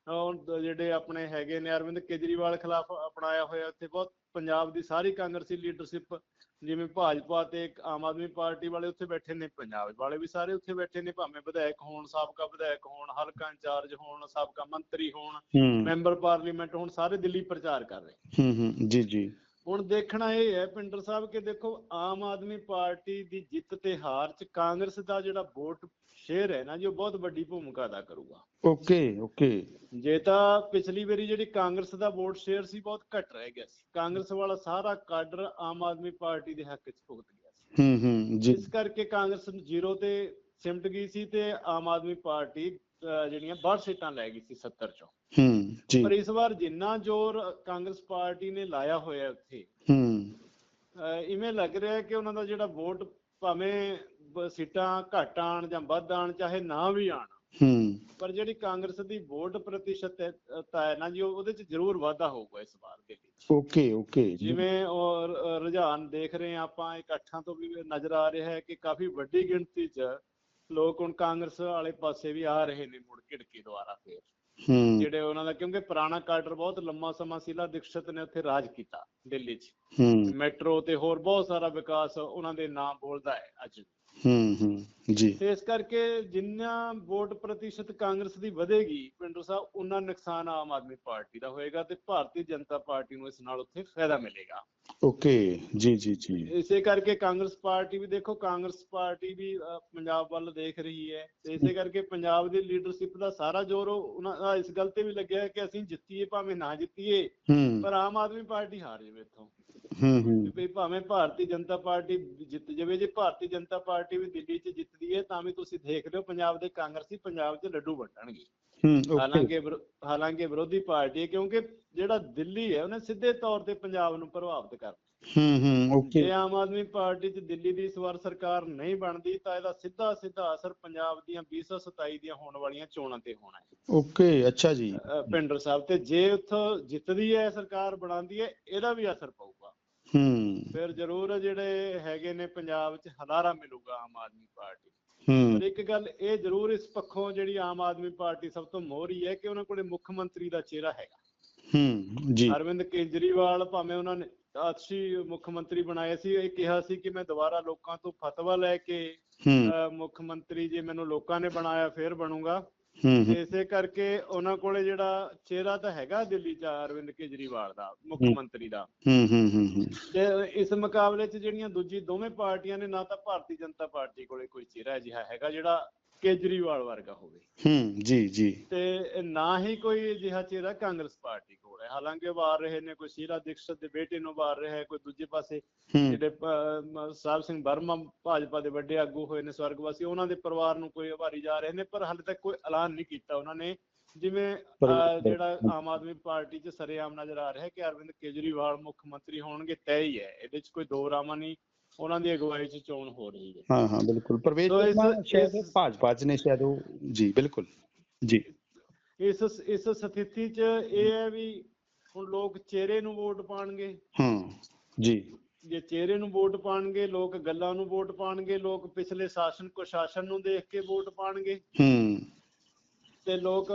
ਜਿਹੜੇ ਆਪਣੇ ਹੈਗੇ ਨੇ ਅਰਵਿੰਦ ਕੇਜਰੀਵਾਲ ਖਿਲਾਫ ਅਪਣਾਇਆ ਹੋਇਆ ਉੱਥੇ ਬਹੁਤ ਪੰਜਾਬ ਦੀ ਸਾਰੀ ਕਾਂਗਰਸੀ ਲੀਡਰਸ਼ਿਪ ਜਿਵੇਂ ਭਾਜਪਾ ਤੇ ਆਮ ਆਦਮੀ ਪਾਰਟੀ ਵਾਲੇ ਉੱਥੇ ਬੈਠੇ ਨੇ ਪੰਜਾਬ ਵਾਲੇ ਵੀ ਸਾਰੇ ਉੱਥੇ ਬੈਠੇ ਨੇ ਭਾਵੇਂ ਵਿਧਾਇਕ ਹੋਣ ਸਾਬਕਾ ਵਿਧਾਇਕ ਹੋਣ ਹਲਕਾ ਇੰਚਾਰਜ ਹੋਣ ਸਾਬਕਾ ਮੰਤਰੀ ਹੋਣ ਮੈਂਬਰ ਪਾਰਲੀਮੈਂਟ ਹੋਣ ਸਾਰੇ ਦਿੱਲੀ ਪ੍ਰਚਾਰ ਕਰ ਰਹੇ ਹੂੰ ਹੂੰ ਜੀ ਜੀ। ਹੁਣ ਦੇਖਣਾ ਇਹ ਹੈ ਪਿੰਡਰ ਸਾਹਿਬ ਕਿ ਦੇਖੋ ਆਮ ਆਦਮੀ ਪਾਰਟੀ ਦੀ ਜਿੱਤ ਤੇ ਹਾਰ ਚ ਕਾਂਗਰਸ ਦਾ ਜਿਹੜਾ ਵੋਟ ਸ਼ੇਅਰ ਹੈ ਨਾ ਜੀ ਉਹ ਬਹੁਤ ਵੱਡੀ ਭੂਮਿਕਾ ਅਦਾ ਕਰੂਗਾ। Okay okay. ਜੇ ਤਾਂ ਪਿਛਲੀ ਵਾਰੀ ਜਿਹੜੀ ਕਾਂਗਰਸ ਦਾ ਵੋਟ ਸ਼ੇਅਰ ਸੀ ਬਹੁਤ ਘੱਟ ਰਹਿ ਗਿਆ ਸੀ। ਕਾਂਗਰਸ ਵਾਲਾ ਸਾਰਾ ਕਾਡਰ ਆਮ ਆਦਮੀ ਪਾਰਟੀ ਦੇ ਹੱਕ 'ਚ ਭੁਗਤ ਗਿਆ ਸੀ। ਹੂੰ ਹੂੰ ਜੀ। ਇਸ ਕਰਕੇ ਕਾਂਗਰਸ ਜ਼ੀਰੋ ਤੇ ਸਿਮਟ ਗਈ ਸੀ ਤੇ ਆਮ ਆਦਮੀ ਪਾਰਟੀ ਜਿਹੜੀਆਂ 62 ਸੀਟਾਂ ਲੈ ਗਈ ਸੀ 70 ਚੋਂ। ਹੂੰ ਜੀ। ਪਰ ਇਸ ਵਾਰ ਜਿੰਨਾ ਜ਼ੋਰ ਕਾਂਗਰਸ ਪਾਰਟੀ ਨੇ ਲਾਇਆ ਹੋਇਆ ਉੱਥੇ ਹੂੰ। ਇਵੇਂ ਲੱਗ ਰਿਹਾ ਹੈ ਕਿ ਉਹਨਾਂ ਦਾ ਜਿਹੜਾ ਵੋਟ ਭਾਵੇਂ ਸੀਟਾਂ ਘੱਟ ਆਣ ਜਾਂ ਵੱਧ ਆਣ ਚਾਹੇ ਨਾ ਵੀ ਆਣ ਹੂੰ। ਪਰ ਜਿਹੜੀ ਕਾਂਗਰਸ ਦੀ ਵੋਟ ਪ੍ਰਤੀਸ਼ਤ ਹੈ ਤਾਂ ਹੈ ਨਾ ਜੀ ਉਹ- ਉਹਦੇ ਚ ਜ਼ਰੂਰ ਵਾਧਾ ਹੋਊਗਾ ਇਸ ਵਾਰ ਦਿੱਲੀ 'ਚ ਓਕੇ ਓਕੇ। ਜਿਵੇਂ ਉਹ ਰ- ਰੁਝਾਨ ਦੇਖ ਰਹੇ ਹਾਂ ਆਪਾਂ ਇਕੱਠਾਂ ਤੋਂ ਵੀ ਨਜ਼ਰ ਆ ਰਿਹਾ ਹੈ ਕਿ ਕਾਫੀ ਵੱਡੀ ਗਿਣਤੀ 'ਚ ਲੋਕ ਹੁਣ ਕਾਂਗਰਸ ਵਾਲੇ ਪਾਸੇ ਵੀ ਆ ਰਹੇ ਨੇ ਮੁੜ ਘਿੜਕੀ ਦੁਆਰਾ ਫੇਰ। ਹੂੰ। ਜਿਹੜੇ ਉਹਨਾਂ ਦਾ ਕਿਉਂਕਿ ਪੁਰਾਣਾ ਕਾਡਰ ਬਹੁਤ ਲੰਮਾ ਸਮਾਂ ਸ਼ੀਲਾ ਦੀਕਸ਼ਤ ਨੇ ਉੱਥੇ ਰਾਜ ਕੀਤਾ ਦਿੱਲੀ 'ਚ। ਹੂੰ। ਮੈਟਰੋ ਤੇ ਹੋਰ ਬਹੁਤ ਸਾਰਾ ਵਿਕਾਸ ਉਹਨਾਂ ਦੇ ਨਾਮ ਬੋਲਦਾ ਹੈ ਅੱਜ। ਹੂੰ ਹੂੰ ਜੀ। ਤੇ ਇਸ ਕਰਕੇ ਜਿੰਨਾ ਵੋਟ ਪ੍ਰਤੀਸ਼ਤ ਕਾਂਗਰਸ ਦੀ ਵਧੇਗੀ ਪਿੰਡੂ ਸਾਹਿਬ ਉਹਨਾਂ ਨੁਕਸਾਨ ਆਮ ਆਦਮੀ ਪਾਰਟੀ ਦਾ ਹੋਏਗਾ ਤੇ ਭਾਰਤੀ ਜਨਤਾ ਪਾਰਟੀ ਨੂੰ ਇਸ ਨਾਲ ਉੱਥੇ ਫਾਇਦਾ ਮਿਲੇਗਾ। ਓਕੇ ਜੀ ਜੀ ਜੀ। ਇਸੇ ਕਰਕੇ ਕਾਂਗਰਸ ਪਾਰਟੀ ਵੀ ਦੇਖੋ ਕਾਂਗਰਸ ਪਾਰਟੀ ਵੀ ਪੰਜਾਬ ਵੱਲ ਦੇਖ ਰਹੀ ਹੈ। ਤੇ ਇਸੇ ਕਰਕੇ ਪੰਜਾਬ ਦੀ ਲੀਡਰਸ਼ਿਪ ਦਾ ਸਾਰਾ ਜ਼ੋਰ ਉਹ- ਉਹਨਾਂ ਦਾ ਇਸ ਗੱਲ ਤੇ ਵੀ ਲੱਗਿਆ ਹੈ ਕਿ ਅਸੀਂ ਜਿੱਤੀਏ ਭਾਵੇਂ ਨਾ ਜਿੱਤੀਏ। ਪਰ ਆਮ ਆਦਮੀ ਪਾਰਟੀ ਹਾਰ ਜਾਵੇ ਇੱਥੋਂ। ਵੀ ਭਾਵੇਂ ਭਾਰਤੀ ਜਨਤਾ ਪਾਰਟੀ ਜਿੱਤ ਜਾਵੇ ਜੇ ਭਾਰਤੀ ਜਨਤਾ ਪਾਰਟੀ ਵੀ ਦਿੱਲੀ 'ਚ ਜਿੱਤਦੀ ਹੈ ਤਾਂ ਵੀ ਤੁਸੀਂ ਦੇਖ ਲਿਓ ਪੰਜਾਬ ਦੇ ਕਾਂਗਰਸੀ ਪੰਜਾਬ 'ਚ ਲੱਡੂ ਓਕੇ। ਹਾਲਾਂਕਿ ਹਾਲਾਂਕਿ ਵਿਰੋਧੀ ਪਾਰਟੀ ਹੈ ਕਿਉਂਕਿ ਜਿਹੜਾ ਦਿੱਲੀ ਹੈ ਉਹਨੇ ਸਿੱਧੇ ਤੌਰ ਤੇ ਪੰਜਾਬ ਨੂੰ ਪ੍ਰਭਾਵਿਤ ਕਰਨਾ ਹੂੰ ਹੂੰ ਓਕੇ। ਜੇ ਆਮ ਆਦਮੀ ਪਾਰਟੀ 'ਚ ਦਿੱਲੀ ਦੀ ਇਸ ਵਾਰ ਸਰਕਾਰ ਨਹੀਂ ਬਣਦੀ ਤਾਂ ਇਹਦਾ ਸਿੱਧਾ ਸਿੱਧਾ ਅਸਰ ਪੰਜਾਬ ਦੀਆਂ 2027 ਦੀਆਂ ਹੋਣ ਵਾਲੀਆਂ ਚੋਣਾਂ ਤੇ ਹੋਣਾ ਹੈ। ਓਕੇ ਅੱਛਾ ਜੀ। ਭਿੰਡਰ ਸਾਹਿਬ ਤੇ ਜੇ ਉੱਥੋਂ ਜਿੱਤਦੀ ਹੈ ਸਰਕਾਰ ਬਣਾਉਂਦੀ ਹੈ ਇਹਦਾ ਵੀ ਅਸਰ ਪਊਗਾ ਹੂੰ। ਫਿਰ ਜ਼ਰੂਰ ਜਿਹੜੇ ਹੈਗੇ ਨੇ ਪੰਜਾਬ 'ਚ ਹਲਾਰਾ ਮਿਲੂਗਾ ਆਮ ਆਦਮੀ ਪਾਰਟੀ। ਹੂੰ। ਪਰ ਇੱਕ ਗੱਲ ਇਹ ਜ਼ਰੂਰ ਇਸ ਪੱਖੋਂ ਜਿਹੜੀ ਆਮ ਆਦਮੀ ਪਾਰਟੀ ਸਭ ਤੋਂ ਮੋਹਰੀ ਹੈ ਕਿ ਉਹਨਾਂ ਕੋਲੇ ਮੁੱਖ ਮੰਤਰੀ ਦਾ ਚਿਹਰਾ ਹੈਗਾ। ਹੂੰ ਜੀ। ਅਰਵਿੰਦ ਕੇਜਰੀਵਾਲ ਭਾਵੇਂ ਉਹਨਾਂ ਨੇ ਆਤਸ਼ੀ ਮੁੱਖ ਮੰਤਰੀ ਬਣਾਏ ਸੀ ਇਹ ਕਿਹਾ ਸੀ ਕਿ ਮੈਂ ਦੁਬਾਰਾ ਲੋਕਾਂ ਤੋਂ ਫਤਵਾ ਲੈ ਕੇ ਮੁੱਖ ਮੰਤਰੀ ਜੇ ਮੈਨੂੰ ਲੋਕਾਂ ਨੇ ਬਣਾਇਆ ਫੇਰ ਬਣੂੰਗਾ। ਇਸੇ ਕਰਕੇ ਉਹਨਾਂ ਕੋਲੇ ਜਿਹੜਾ ਚਿਹਰਾ ਤਾਂ ਹੈਗਾ ਦਿੱਲੀ ਚ ਅਰਵਿੰਦ ਕੇਜਰੀਵਾਲ ਦਾ ਮੁੱਖ। ਮੰਤਰੀ ਦਾ। ਹੂੰ ਹੂੰ ਹੂੰ ਹੂੰ। ਤੇ ਇਸ ਮੁਕਾਬਲੇ 'ਚ ਜਿਹੜੀਆਂ ਦੂਜੀ ਦੋਵੇਂ ਪਾਰਟੀਆਂ ਨੇ ਨਾ ਤਾਂ ਭਾਰਤੀ ਜਨਤਾ ਪਾਰਟੀ ਕੋਲੇ ਕੋਈ ਚਿਹਰਾ ਅਜਿਹਾ ਹੈਗਾ ਜਿਹੜਾ ਕੇਜਰੀਵਾਲ ਵਰਗਾ ਹੋਵੇ। ਹੂੰ ਜੀ ਜੀ। ਤੇ ਨਾ ਹੀ ਕੋਈ ਅਜਿਹਾ ਚਿਹਰਾ ਕਾਂਗਰਸ ਪਾਰਟੀ ਕੋਲ ਹੈ। ਹਾਲਾਂਕਿ ਵਾਰ ਰਹੇ ਨੇ ਕੋਈ ਸ਼ੀਲਾ ਦੀਕਸ਼ਤ ਦੇ ਬੇਟੇ ਨੂੰ ਵਾਰ ਰਿਹਾ ਹੈ ਕੋਈ ਦੂਜੇ ਪਾਸੇ ਜਿਹੜੇ ਸਾਹਿਬ ਸਿੰਘ ਵਰਮਾ ਭਾਜਪਾ ਦੇ ਵੱਡੇ ਆਗੂ ਹੋਏ ਨੇ ਸਵਰਗਵਾਸੀ ਉਹਨਾਂ ਦੇ ਪਰਿਵਾਰ ਨੂੰ ਕੋਈ ਉਭਾਰੀ ਜਾ ਰਹੇ ਨੇ ਪਰ ਹਾਲੇ ਤੱਕ ਕੋਈ ਐਲਾਨ ਨਹੀਂ ਕੀਤਾ ਉਹਨਾਂ ਨੇ। ਜਿਵੇਂ ਜਿਹੜਾ ਆਮ ਆਦਮੀ ਪਾਰਟੀ 'ਚ ਸਰੇਆਮ ਨਜ਼ਰ ਆ ਰਿਹਾ ਹੈ ਕਿ ਅਰਵਿੰਦ ਕੇਜਰੀਵਾਲ ਮੁੱਖ ਮੰਤਰੀ ਹੋਣਗੇ ਤੈਅ ਹੀ ਹੈ। ਇਹਦੇ 'ਚ ਕੋਈ ਦੋ ਰਾਮਾ ਨਹੀਂ ਉਹਨਾਂ ਦੀ ਅਗਵਾਈ 'ਚ ਚੋਣ ਹੋ ਰਹੀ ਹੈ। ਹਾਂ ਹਾਂ ਬਿਲਕੁਲ। ਪ੍ਰਵੇਸ਼ ਸ਼ਾਇਦ ਭਾਜਪਾ ਚ ਨੇ ਸ਼ਾਇਦ ਉਹ ਜੀ ਬਿਲਕੁਲ। ਜੀ। ਇਸ ਇਸ ਸਥਿਤੀ 'ਚ ਇਹ ਹੈ ਵੀ ਹੁਣ ਲੋਕ ਚਿਹਰੇ ਨੂੰ ਵੋਟ ਪਾਣਗੇ। ਹਾਂ ਜੀ। ਜੇ ਚਿਹਰੇ ਨੂੰ ਵੋਟ ਪਾਣਗੇ ਲੋਕ ਗੱਲਾਂ ਨੂੰ ਵੋਟ ਪਾਣਗੇ ਲੋਕ ਪਿਛਲੇ ਸ਼ਾਸਨ ਕੁਸ਼ਾਸਨ ਨੂੰ ਦੇਖ ਕੇ ਵੋਟ ਪਾਣਗੇ। ਹੂੰ। ਤੇ ਲੋਕ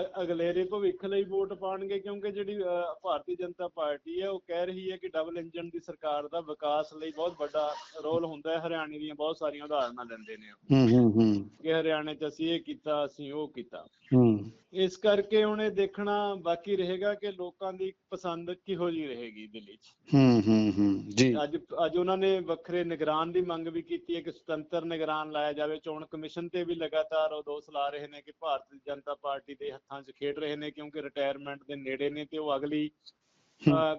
ਅ- ਅਗਲੇਰੇ ਭਵਿੱਖ ਲਈ ਵੋਟ ਪਾਣਗੇ ਕਿਉਂਕਿ ਜਿਹੜੀ ਅ, ਭਾਰਤੀ ਜਨਤਾ ਪਾਰਟੀ ਹੈ ਉਹ ਕਹਿ ਰਹੀ ਹੈ ਕਿ ਡਬਲ ਇੰਜਨ ਦੀ ਸਰਕਾਰ ਦਾ ਵਿਕਾਸ ਲਈ ਬਹੁਤ ਵੱਡਾ ਰੋਲ ਹੁੰਦਾ ਹੈ। ਹਰਿਆਣੇ ਦੀਆਂ ਬਹੁਤ ਸਾਰੀਆਂ ਉਦਾਹਰਨਾਂ ਦਿੰਦੇ ਨੇ ਉਹ। ਹੂੰ ਹੂੰ ਹੂੰ। ਕਿ ਹਰਿਆਣੇ 'ਚ ਅਸੀਂ ਇਹ ਕੀਤਾ ਅਸੀਂ ਉਹ ਕੀਤਾ। ਹੂੰ। ਇਸ ਕਰਕੇ ਹੁਣ ਇਹ ਦੇਖਣਾ ਬਾਕੀ ਰਹੇਗਾ ਕਿ ਲੋਕਾਂ ਦੀ ਪਸੰਦ ਕਿਹੋ ਜੀ ਰਹੇਗੀ ਦਿੱਲੀ 'ਚ। ਹੂੰ ਹੂੰ ਹੂੰ ਜੀ। ਅੱਜ ਅੱਜ ਉਹਨਾਂ ਨੇ ਵੱਖਰੇ ਨਿਗਰਾਨ ਦੀ ਮੰਗ ਵੀ ਕੀਤੀ ਹੈ ਕਿ ਸੁਤੰਤਰ ਨਿਗਰਾਨ ਲਾਇਆ ਜਾਵੇ। ਚੋਣ ਕਮਿਸ਼ਨ ਤੇ ਵੀ ਲਗਾਤਾਰ ਉਹ ਦੋਸ਼ ਲਾ ਰਹੇ ਨੇ ਕਿ ਭਾਰਤੀ ਜਨਤਾ ਪਾਰਟੀ ਦੇ ਹੱਥਾਂ 'ਚ ਖੇਡ ਰਹੇ ਨੇ ਕਿਉਂਕਿ ਰਿਟਾਇਰਮੈਂਟ ਦੇ ਨੇੜੇ ਨੇ ਤੇ ਉਹ ਅਗਲੀ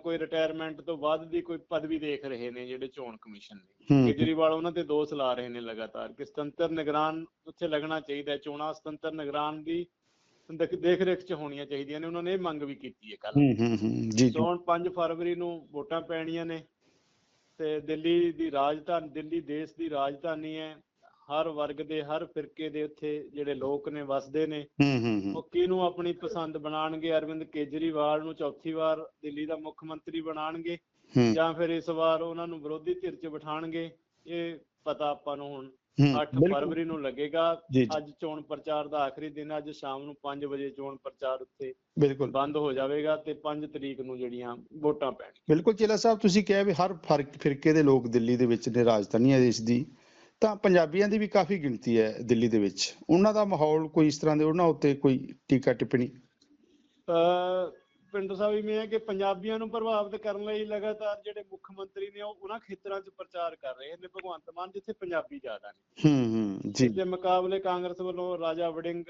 ਕੋਈ ਰਿਟਾਇਰਮੈਂਟ ਤੋਂ ਬਾਅਦ ਦੀ ਕੋਈ ਪਦਵੀ ਦੇਖ ਰਹੇ ਨੇ ਜਿਹੜੇ ਚੋਣ ਕਮਿਸ਼ਨ ਨੇ। ਕੇਜਰੀਵਾਲ ਉਹਨਾਂ ਤੇ ਦੋਸ਼ ਲਾ ਰਹੇ ਨੇ ਲਗਾਤਾਰ ਕਿ ਸੁਤੰਤਰ ਨਿਗਰਾਨ ਉੱਥੇ ਲੱਗਣਾ ਚਾਹੀਦਾ ਚੋਣਾਂ ਸੁਤੰਤਰ ਨਿਗਰਾਨ ਦੀ ਦੇਖ ਰੇਖ 'ਚ ਹੋਣੀਆਂ ਚਾਹੀਦੀਆਂ ਨੇ ਉਹਨਾਂ ਨੇ ਇਹ ਮੰਗ ਵੀ ਕੀਤੀ ਹੈ ਕੱਲ ਹੂੰ ਹੂੰ ਹੂੰ ਜੀ ਜੀ। ਸੋ ਹੁਣ 5 ਫਰਵਰੀ ਨੂੰ ਵੋਟਾਂ ਪੈਣੀਆਂ ਨੇ ਤੇ ਦਿੱਲੀ ਦੀ ਰਾਜਧਾਨੀ ਦਿੱਲੀ ਦੇਸ਼ ਦੀ ਰਾਜਧਾਨੀ ਹੈ। ਹਰ ਵਰਗ ਦੇ ਹਰ ਫਿਰਕੇ ਦੇ ਉੱਥੇ ਜਿਹੜੇ ਲੋਕ ਨੇ ਵਸਦੇ ਨੇ। ਹੂੰ ਹੂੰ ਉਹ ਕਿਹਨੂੰ ਆਪਣੀ ਪਸੰਦ ਬਣਾਣਗੇ ਅਰਵਿੰਦ ਕੇਜਰੀਵਾਲ ਨੂੰ ਚੌਥੀ ਵਾਰ ਦਿੱਲੀ ਦਾ ਮੁੱਖ ਮੰਤਰੀ ਬਣਾਣਗੇ ਜਾਂ ਫਿਰ ਇਸ ਵਾਰ ਉਹਨਾਂ ਨੂੰ ਵਿਰੋਧੀ ਧਿਰ 'ਚ ਬਿਠਾਣਗੇ ਇਹ ਪਤਾ ਆਪਾਂ ਨੂੰ ਹੁਣ 8 ਬਿਲਕੁਲ। ਫਰਵਰੀ ਨੂੰ ਲੱਗੇਗਾ। ਅੱਜ ਚੋਣ ਪ੍ਰਚਾਰ ਦਾ ਆਖਰੀ ਦਿਨ। ਅੱਜ ਸ਼ਾਮ ਨੂੰ 5 ਵਜੇ ਚੋਣ ਪ੍ਰਚਾਰ ਉੱਤੇ ਬਿਲਕੁਲ ਬੰਦ ਹੋ ਜਾਵੇਗਾ ਤੇ 5 ਤਰੀਕ ਨੂੰ ਜਿਹੜੀਆਂ ਵੋਟਾਂ ਪੈਣਗੀਆਂ ਬਿਲਕੁਲ ਚੇਲਾ ਸਾਹਿਬ ਤੁਸੀਂ ਕਿਹਾ ਵੀ ਹਰ ਫ਼ਰਕ ਫਿਰਕੇ ਦੇ ਲੋਕ ਦਿੱਲੀ ਦੇ ਵਿੱਚ ਨੇ ਰਾਜਧਾਨੀ ਹੈ ਦੇਸ਼ ਦੀ ਤਾਂ ਪੰਜਾਬੀਆਂ ਦੀ ਵੀ ਕਾਫੀ ਗਿਣਤੀ ਹੈ ਦਿੱਲੀ ਦੇ ਵਿੱਚ ਉਹਨਾਂ ਦਾ ਮਾਹੌਲ ਕੋਈ ਇਸ ਤਰ੍ਹਾਂ ਦੇ ਉਹਨਾਂ ਉੱਤੇ ਕੋਈ ਟੀਕਾ ਟਿੱਪਣੀ ਅਹ ਪਿੰਡ ਸਾਹਿਬ ਇਵੇਂ ਹੈ ਕਿ ਪੰਜਾਬੀਆਂ ਨੂੰ ਪ੍ਰਭਾਵਿਤ ਕਰਨ ਲਈ ਲਗਾਤਾਰ ਜਿਹੜੇ ਮੁੱਖ ਮੰਤਰੀ ਨੇ ਉਹ ਉਹਨਾਂ ਖੇਤਰਾਂ 'ਚ ਪ੍ਰਚਾਰ ਕਰ ਰਹੇ ਨੇ ਭਗਵੰਤ ਮਾਨ ਜਿੱਥੇ ਪੰਜਾਬੀ ਜ਼ਿਆਦਾ ਨੇ। ਹੂੰ ਹੂੰ ਜੀ। ਦੇ ਮੁਕਾਬਲੇ ਕਾਂਗਰਸ ਵੱਲੋਂ ਰਾਜਾ ਵੜਿੰਗ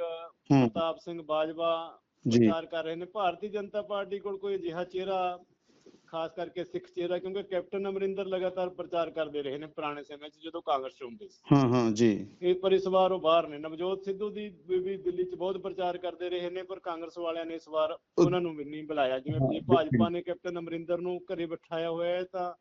ਪ੍ਰਤਾਪ ਸਿੰਘ ਬਾਜਵਾ ਪ੍ਰਚਾਰ ਕਰ ਰਹੇ ਨੇ। ਭਾਰਤੀ ਜਨਤਾ ਪਾਰਟੀ ਕੋਲ ਕੋਈ ਅਜਿਹਾ ਚਿਹਰਾ ਖਾਸ ਕਰਕੇ ਸਿੱਖ ਚਿਹਰਾ ਕਿਉਂਕਿ ਕੈਪਟਨ ਅਮਰਿੰਦਰ ਲਗਾਤਾਰ ਪ੍ਰਚਾਰ ਕਰਦੇ ਰਹੇ ਨੇ ਪੁਰਾਣੇ ਸਮੇਂ 'ਚ ਜਦੋਂ ਕਾਂਗਰਸ 'ਚ ਹੁੰਦੇ ਸੀ। ਹਾਂ ਹਾਂ ਜੀ। ਇਹ ਪਰ ਇਸ ਵਾਰ ਉਹ ਬਾਹਰ ਨੇ। ਨਵਜੋਤ ਸਿੱਧੂ ਦੀ ਵੀ ਦਿੱਲੀ 'ਚ ਬਹੁਤ ਪ੍ਰਚਾਰ ਕਰਦੇ ਰਹੇ ਨੇ ਪਰ ਕਾਂਗਰਸ ਵਾਲਿਆਂ ਨੇ ਇਸ ਵਾਰ ਉਹਨਾਂ ਨੂੰ ਵੀ ਨਹੀਂ ਬੁਲਾਇਆ। ਜਿਵੇਂ ਭਾਜਪਾ ਨੇ ਕੈਪਟਨ ਅਮਰਿੰਦਰ ਨੂੰ ਘਰੇ ਬਿਠਾਇਆ ਹੋਇਆ ਹੈ ਤਾਂ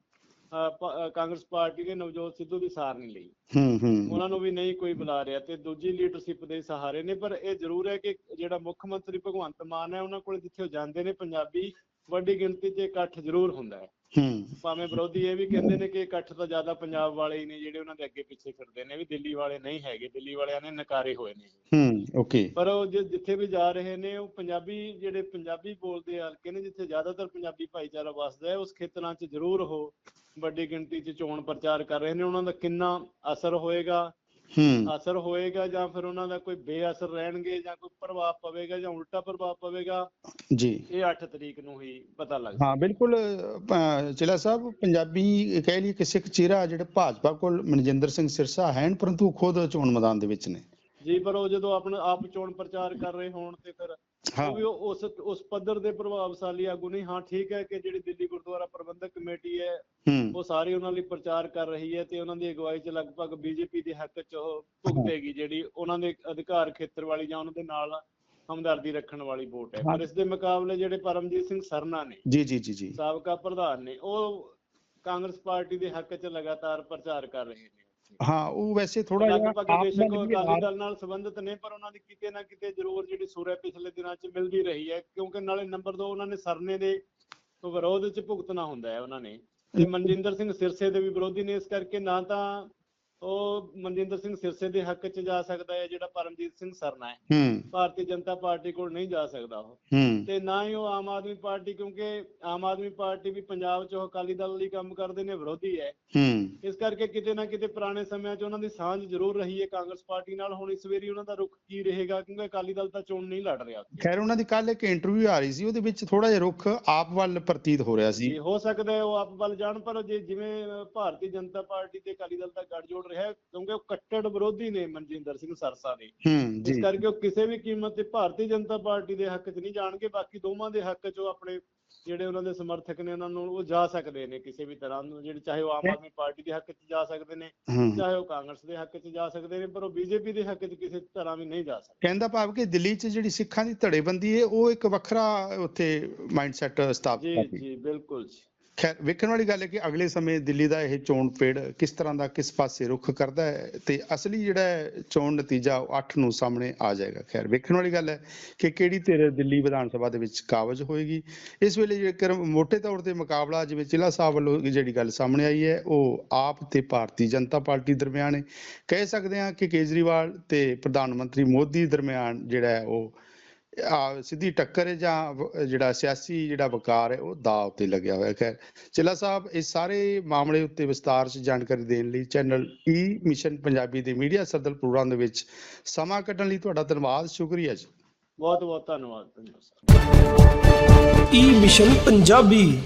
ਕਾਂਗਰਸ ਪਾਰਟੀ ਨੇ ਨਵਜੋਤ ਸਿੱਧੂ ਦੀ ਸਾਰ ਨਹੀਂ ਲਈ। ਹੂੰ ਹੂੰ। ਉਹਨਾਂ ਨੂੰ ਵੀ ਨਹੀਂ ਕੋਈ ਬੁਲਾ ਰਿਹਾ ਤੇ ਦੂਜੀ ਲੀਡਰਸ਼ਿਪ ਦੇ ਸਹਾਰੇ ਨੇ ਪਰ ਇਹ ਜ਼ਰੂਰ ਹੈ ਕਿ ਜਿਹੜਾ ਮੁੱਖ ਮੰਤਰੀ ਭਗਵੰਤ ਮਾਨ ਹੈ ਉਹਨਾਂ ਕੋਲ ਜਿੱਥੇ ਉਹ ਜਾਂਦੇ ਨੇ ਪੰਜਾਬੀ ਵੱਡੀ ਗਿਣਤੀ 'ਚ ਇਕੱਠ ਜ਼ਰੂਰ ਹੁੰਦਾ ਹੈ। ਹੂੰ। ਭਾਵੇਂ ਵਿਰੋਧੀ ਇਹ ਵੀ ਕਹਿੰਦੇ ਨੇ ਕਿ ਇਕੱਠ ਤਾਂ ਜ਼ਿਆਦਾ ਪੰਜਾਬ ਵਾਲੇ ਹੀ ਨੇ ਜਿਹੜੇ ਉਹਨਾਂ ਦੇ ਅੱਗੇ ਪਿੱਛੇ ਫਿਰਦੇ ਨੇ ਵੀ ਦਿੱਲੀ ਵਾਲੇ ਨਹੀਂ ਹੈਗੇ ਦਿੱਲੀ ਵਾਲਿਆਂ ਨੇ ਨਕਾਰੇ ਹੋਏ ਨੇ। ਹੂੰ ਓਕੇ। ਪਰ ਉਹ ਜਿੱਥੇ ਵੀ ਜਾ ਰਹੇ ਨੇ ਉਹ ਪੰਜਾਬੀ ਜਿਹੜੇ ਪੰਜਾਬੀ ਬੋਲਦੇ ਹਲਕੇ ਨੇ ਜਿੱਥੇ ਜ਼ਿਆਦਾਤਰ ਪੰਜਾਬੀ ਭਾਈਚਾਰਾ ਵਸਦਾ ਹੈ ਉਸ ਖੇਤਰਾਂ 'ਚ ਜ਼ਰੂਰ ਉਹ ਵੱਡੀ ਗਿਣਤੀ 'ਚ ਚੋਣ ਪ੍ਰਚਾਰ ਕਰ ਰਹੇ ਨੇ। ਉਹਨਾਂ ਦਾ ਕਿੰਨਾ ਅਸਰ ਹੋਏਗਾ ਹੂੰ। ਅਸਰ ਹੋਏਗਾ ਜਾਂ ਫਿਰ ਉਹਨਾਂ ਦਾ ਕੋਈ ਬੇਅਸਰ ਰਹਿਣਗੇ ਜਾਂ ਕੋਈ ਪ੍ਰਭਾਵ ਪਵੇਗਾ ਜਾਂ ਉਲਟਾ ਪ੍ਰਭਾਵ ਪਵੇਗਾ ਜੀ। ਇਹ 8 ਤਰੀਕ ਨੂੰ ਹੀ ਪਤਾ ਲੱਗ ਹਾਂ ਬਿਲਕੁਲ ਚੇਲਾ ਸਾਹਿਬ ਪੰਜਾਬੀ ਕਹਿ ਲਈਏ ਕਿ ਸਿੱਖ ਚਿਹਰਾ ਜਿਹੜੇ ਭਾਜਪਾ ਕੋਲ ਮਨਜਿੰਦਰ ਸਿੰਘ ਸਿਰਸਾ ਹਨ ਪਰੰਤੂ ਖੁਦ ਚੋਣ ਮੈਦਾਨ ਦੇ ਵਿੱਚ ਨੇ। ਜੀ ਪਰ ਉਹ ਜਦੋਂ ਆਪਣਾ ਆਪ ਚੋਣ ਪ੍ਰਚਾਰ ਕਰ ਰਹੇ ਹੋਣ ਤੇ ਫਿਰ ਹਾਂ। ਉਹ ਵੀ ਉਹ ਉਸ ਉਸ ਪੱਧਰ ਦੇ ਪ੍ਰਭਾਵਸ਼ਾਲੀ ਆਗੂ ਨਹੀਂ ਹਾਂ ਠੀਕ ਹੈ ਕਿ ਜਿਹੜੀ ਦਿੱਲੀ ਗੁਰਦੁਆਰਾ ਪ੍ਰਬੰਧਕ ਕਮੇਟੀ ਹੈ ਉਹ ਸਾਰੀ ਉਹਨਾਂ ਲਈ ਪ੍ਰਚਾਰ ਕਰ ਰਹੀ ਹੈ ਤੇ ਉਹਨਾਂ ਦੀ ਅਗਵਾਈ 'ਚ ਲਗਭਗ ਬੀਜੇਪੀ ਦੇ ਹੱਕ 'ਚ ਉਹ ਭੁਗਤੇਗੀ ਜਿਹੜੀ ਉਹਨਾਂ ਦੇ ਅਧਿਕਾਰ ਖੇਤਰ ਵਾਲੀ ਜਾਂ ਉਹਨਾਂ ਦੇ ਨਾਲ ਹਮਦਰਦੀ ਰੱਖਣ ਵਾਲੀ ਵੋਟ ਹਾਂ। ਪਰ ਇਸ ਦੇ ਮੁਕਾਬਲੇ ਜਿਹੜੇ ਪਰਮਜੀਤ ਸਿੰਘ ਸਰਨਾ ਨੇ ਜੀ ਜੀ ਜੀ ਜੀ। ਸਾਬਕਾ ਪ੍ਰਧਾਨ ਨੇ ਉਹ ਕਾਂਗਰਸ ਪਾਰਟੀ ਦੇ ਹੱਕ 'ਚ ਲਗਾਤਾਰ ਪ੍ਰਚਾਰ ਕਰ ਰਹੇ ਨੇ। ਹਾਂ ਉਹ ਵੈਸੇ ਥੋੜਾ ਜਿਹਾ ਬੇਸ਼ੱਕ ਉਹ ਅਕਾਲੀ ਦਲ ਨਾਲ ਸੰਬੰਧਿਤ ਨੇ ਪਰ ਉਹਨਾਂ ਦੀ ਕਿਤੇ ਨਾ ਕਿਤੇ ਜ਼ਰੂਰ ਜਿਹੜੀ ਸੁਰ ਹੈ ਪਿਛਲੇ ਦਿਨਾਂ 'ਚ ਮਿਲਦੀ ਰਹੀ ਹੈ ਕਿਉਂਕਿ ਨਾਲੇ ਨੰਬਰ 2 ਉਹਨਾਂ ਨੇ ਸਰਨੇ ਦੇ ਵਿਰੋਧ 'ਚ ਭੁਗਤਣਾ ਹੁੰਦਾ ਹੈ ਉਹਨਾਂ ਨੇ। ਤੇ ਮਨਜਿੰਦਰ ਸਿੰਘ ਸਿਰਸੇ ਦੇ ਵੀ ਵਿਰੋਧੀ ਨੇ ਇਸ ਕਰਕੇ ਨਾ ਤਾਂ ਉਹ ਮਨਜਿੰਦਰ ਸਿੰਘ ਸਿਰਸੇ ਦੇ ਹੱਕ 'ਚ ਜਾ ਸਕਦਾ ਹੈ ਜਿਹੜਾ ਪਰਮਜੀਤ ਸਿੰਘ ਸਰਨਾ ਹੈ। ਭਾਰਤੀ ਜਨਤਾ ਪਾਰਟੀ ਕੋਲ ਨਹੀਂ ਜਾ ਸਕਦਾ ਉਹ। ਤੇ ਨਾ ਹੀ ਉਹ ਆਮ ਆਦਮੀ ਪਾਰਟੀ ਕਿਉਂਕਿ ਆਮ ਆਦਮੀ ਪਾਰਟੀ ਵੀ ਪੰਜਾਬ 'ਚ ਉਹ ਅਕਾਲੀ ਦਲ ਲਈ ਕੰਮ ਕਰਦੇ ਨੇ ਵਿਰੋਧੀ ਹੈ। ਇਸ ਕਰਕੇ ਕਿਤੇ ਨਾ ਕਿਤੇ ਪੁਰਾਣੇ ਸਮਿਆਂ 'ਚ ਉਹਨਾਂ ਦੀ ਸਾਂਝ ਜ਼ਰੂਰ ਰਹੀ ਹੈ। ਕਾਂਗਰਸ ਪਾਰਟੀ ਨਾਲ ਹੁਣ ਇਸ ਵਾਰੀ ਉਹਨਾਂ ਦਾ ਰੁਖ ਕੀ ਰਹੇਗਾ ਕਿਉਂਕਿ ਅਕਾਲੀ ਦਲ ਤਾਂ ਚੋਣ ਨਹੀਂ ਲੜ ਰਿਹਾ। ਖੈਰ ਉਹਨਾਂ ਦੀ ਕੱਲ ਇੱਕ ਇੰਟਰਵਿਊ ਆ ਰਹੀ ਸੀ ਉਹਦੇ ਵਿੱਚ ਥੋੜਾ ਜਿਹਾ ਰੁਖ ਆਪ ਵੱਲ ਪ੍ਰਤੀਤ ਹੋ ਰਿਹਾ ਸੀ। ਹੋ ਸਕਦਾ ਹੈ ਉਹ ਆਪ ਵੱਲ ਜਾਣ ਪਰ ਜੇ ਜਿਵੇਂ ਭਾਰਤੀ ਜਨਤਾ ਪਾਰਟੀ ਤੇ ਅਕਾਲੀ ਦਲ ਦਾ ਗੱਠਜੋੜ ਰਿਹਾ ਕਿਉਂਕਿ ਉਹ ਕੱਟੜ ਵਿਰੋਧੀ ਨੇ ਮਨਜਿੰਦਰ ਸਿੰਘ ਸਰਸਾ ਦੇ। ਇਸ ਕਰਕੇ ਉਹ ਕਿਸੇ ਵੀ ਕੀਮਤ ਤੇ ਭਾਰਤੀ ਜਨਤਾ ਪਾਰਟੀ ਦੇ ਹੱਕ 'ਚ ਨਹੀਂ ਜਾਣਗੇ ਬਾਕੀ ਦੋਵਾਂ ਦੇ ਹੱਕ 'ਚ ਉਹ ਆਪਣੇ ਜਿਹੜੇ ਉਹਨਾਂ ਦੇ ਸਮਰਥਕ ਨੇ ਉਹਨਾਂ ਨੂੰ ਉਹ ਜਾ ਸਕਦੇ ਨੇ ਕਿਸੇ ਵੀ ਤਰ੍ਹਾਂ ਨੂੰ ਜਿਹੜੇ ਚਾਹੇ ਉਹ ਆਮ ਆਦਮੀ ਪਾਰਟੀ ਦੇ ਹੱਕ 'ਚ ਜਾ ਸਕਦੇ ਨੇ ਚਾਹੇ ਉਹ ਕਾਂਗਰਸ ਦੇ ਹੱਕ 'ਚ ਜਾ ਸਕਦੇ ਨੇ ਪਰ ਉਹ ਬੀਜੇਪੀ ਦੇ ਹੱਕ 'ਚ ਕਿਸੇ ਤਰ੍ਹਾਂ ਵੀ ਨਹੀਂ ਜਾ ਸਕਦੇ। ਕਹਿੰਦਾ ਭਾਵ ਕਿ ਦਿੱਲੀ 'ਚ ਜਿਹੜੀ ਸਿੱਖਾਂ ਦੀ ਧੜੇਬੰਦੀ ਹੈ ਉਹ ਇੱਕ ਵੱਖਰਾ ਉੱਥੇ ਮਾਈਂਡਸੈਟ ਸਥਾਪਿਤ ਜੀ ਜੀ ਬਿਲਕੁਲ ਜੀ। ਖੈਰ, ਵੇਖਣ ਵਾਲੀ ਗੱਲ ਹੈ ਕਿ ਅਗਲੇ ਸਮੇਂ ਦਿੱਲੀ ਦਾ ਇਹ ਚੋਣ ਪੇੜ ਕਿਸ ਤਰ੍ਹਾਂ ਦਾ, ਕਿਸ ਪਾਸੇ ਰੁਖ ਕਰਦਾ ਹੈ ਤੇ ਅਸਲੀ ਜਿਹੜਾ ਚੋਣ ਨਤੀਜਾ ਉਹ 8 ਨੂੰ ਸਾਹਮਣੇ ਆ ਜਾਏਗਾ। ਖੈਰ, ਵੇਖਣ ਵਾਲੀ ਗੱਲ ਹੈ ਕਿ ਕਿਹੜੀ ਧਿਰ ਦਿੱਲੀ ਵਿਧਾਨ ਸਭਾ ਦੇ ਵਿੱਚ ਕਾਬਜ ਹੋਏਗੀ। ਇਸ ਵੇਲੇ ਜੇਕਰ ਮੋٹے ਤੌਰ ਤੇ ਮੁਕਾਬਲਾ ਜਿਵੇਂ ਜ਼ਿਲ੍ਹਾ ਸਾਹਿਬ ਵੱਲੋਂ ਜਿਹੜੀ ਗੱਲ ਸਾਹਮਣੇ ਆਈ ਹੈ, ਉਹ ਆਪ ਤੇ ਭਾਰਤੀ ਜਨਤਾ ਪਾਰਟੀ ਦਰਮਿਆਨ ਹੈ। ਕਹਿ ਸਕਦੇ ਹਾਂ ਕਿ ਕੇਜਰੀਵਾਲ ਤੇ ਪ੍ਰਧਾਨ ਮੰਤਰੀ ਮੋਦੀ ਦਰਮਿਆਨ ਜਿਹੜਾ ਹੈ ਉਹ ਸਿੱਧੀ ਟੱਕਰ ਹੈ ਜਾਂ ਜਿਹੜਾ ਸਿਆਸੀ ਜਿਹੜਾ ਵਕਾਰ ਹੈ ਉਹ ਦਾਅ ਉੱਤੇ ਲੱਗਿਆ ਹੋਇਆ ਹੈ ਖੈਰ। ਚਿੱਲਾ ਸਾਹਿਬ ਇਸ ਸਾਰੇ ਮਾਮਲੇ ਉੱਤੇ ਵਿਸਤਾਰ 'ਚ ਜਾਣਕਾਰੀ ਦੇਣ ਲਈ ਚੈਨਲ ਈ ਮਿਸ਼ਨ ਪੰਜਾਬੀ ਦੇ ਮੀਡੀਆ ਸਦਲ ਪ੍ਰੋਗਰਾਮ ਦੇ ਵਿੱਚ ਸਮਾਂ ਕੱਢਣ ਲਈ ਤੁਹਾਡਾ ਧੰਨਵਾਦ ਸ਼ੁਕਰੀਆ ਜੀ। ਬਹੁਤ ਬਹੁਤ ਧੰਨਵਾਦ। E mission Punjabi.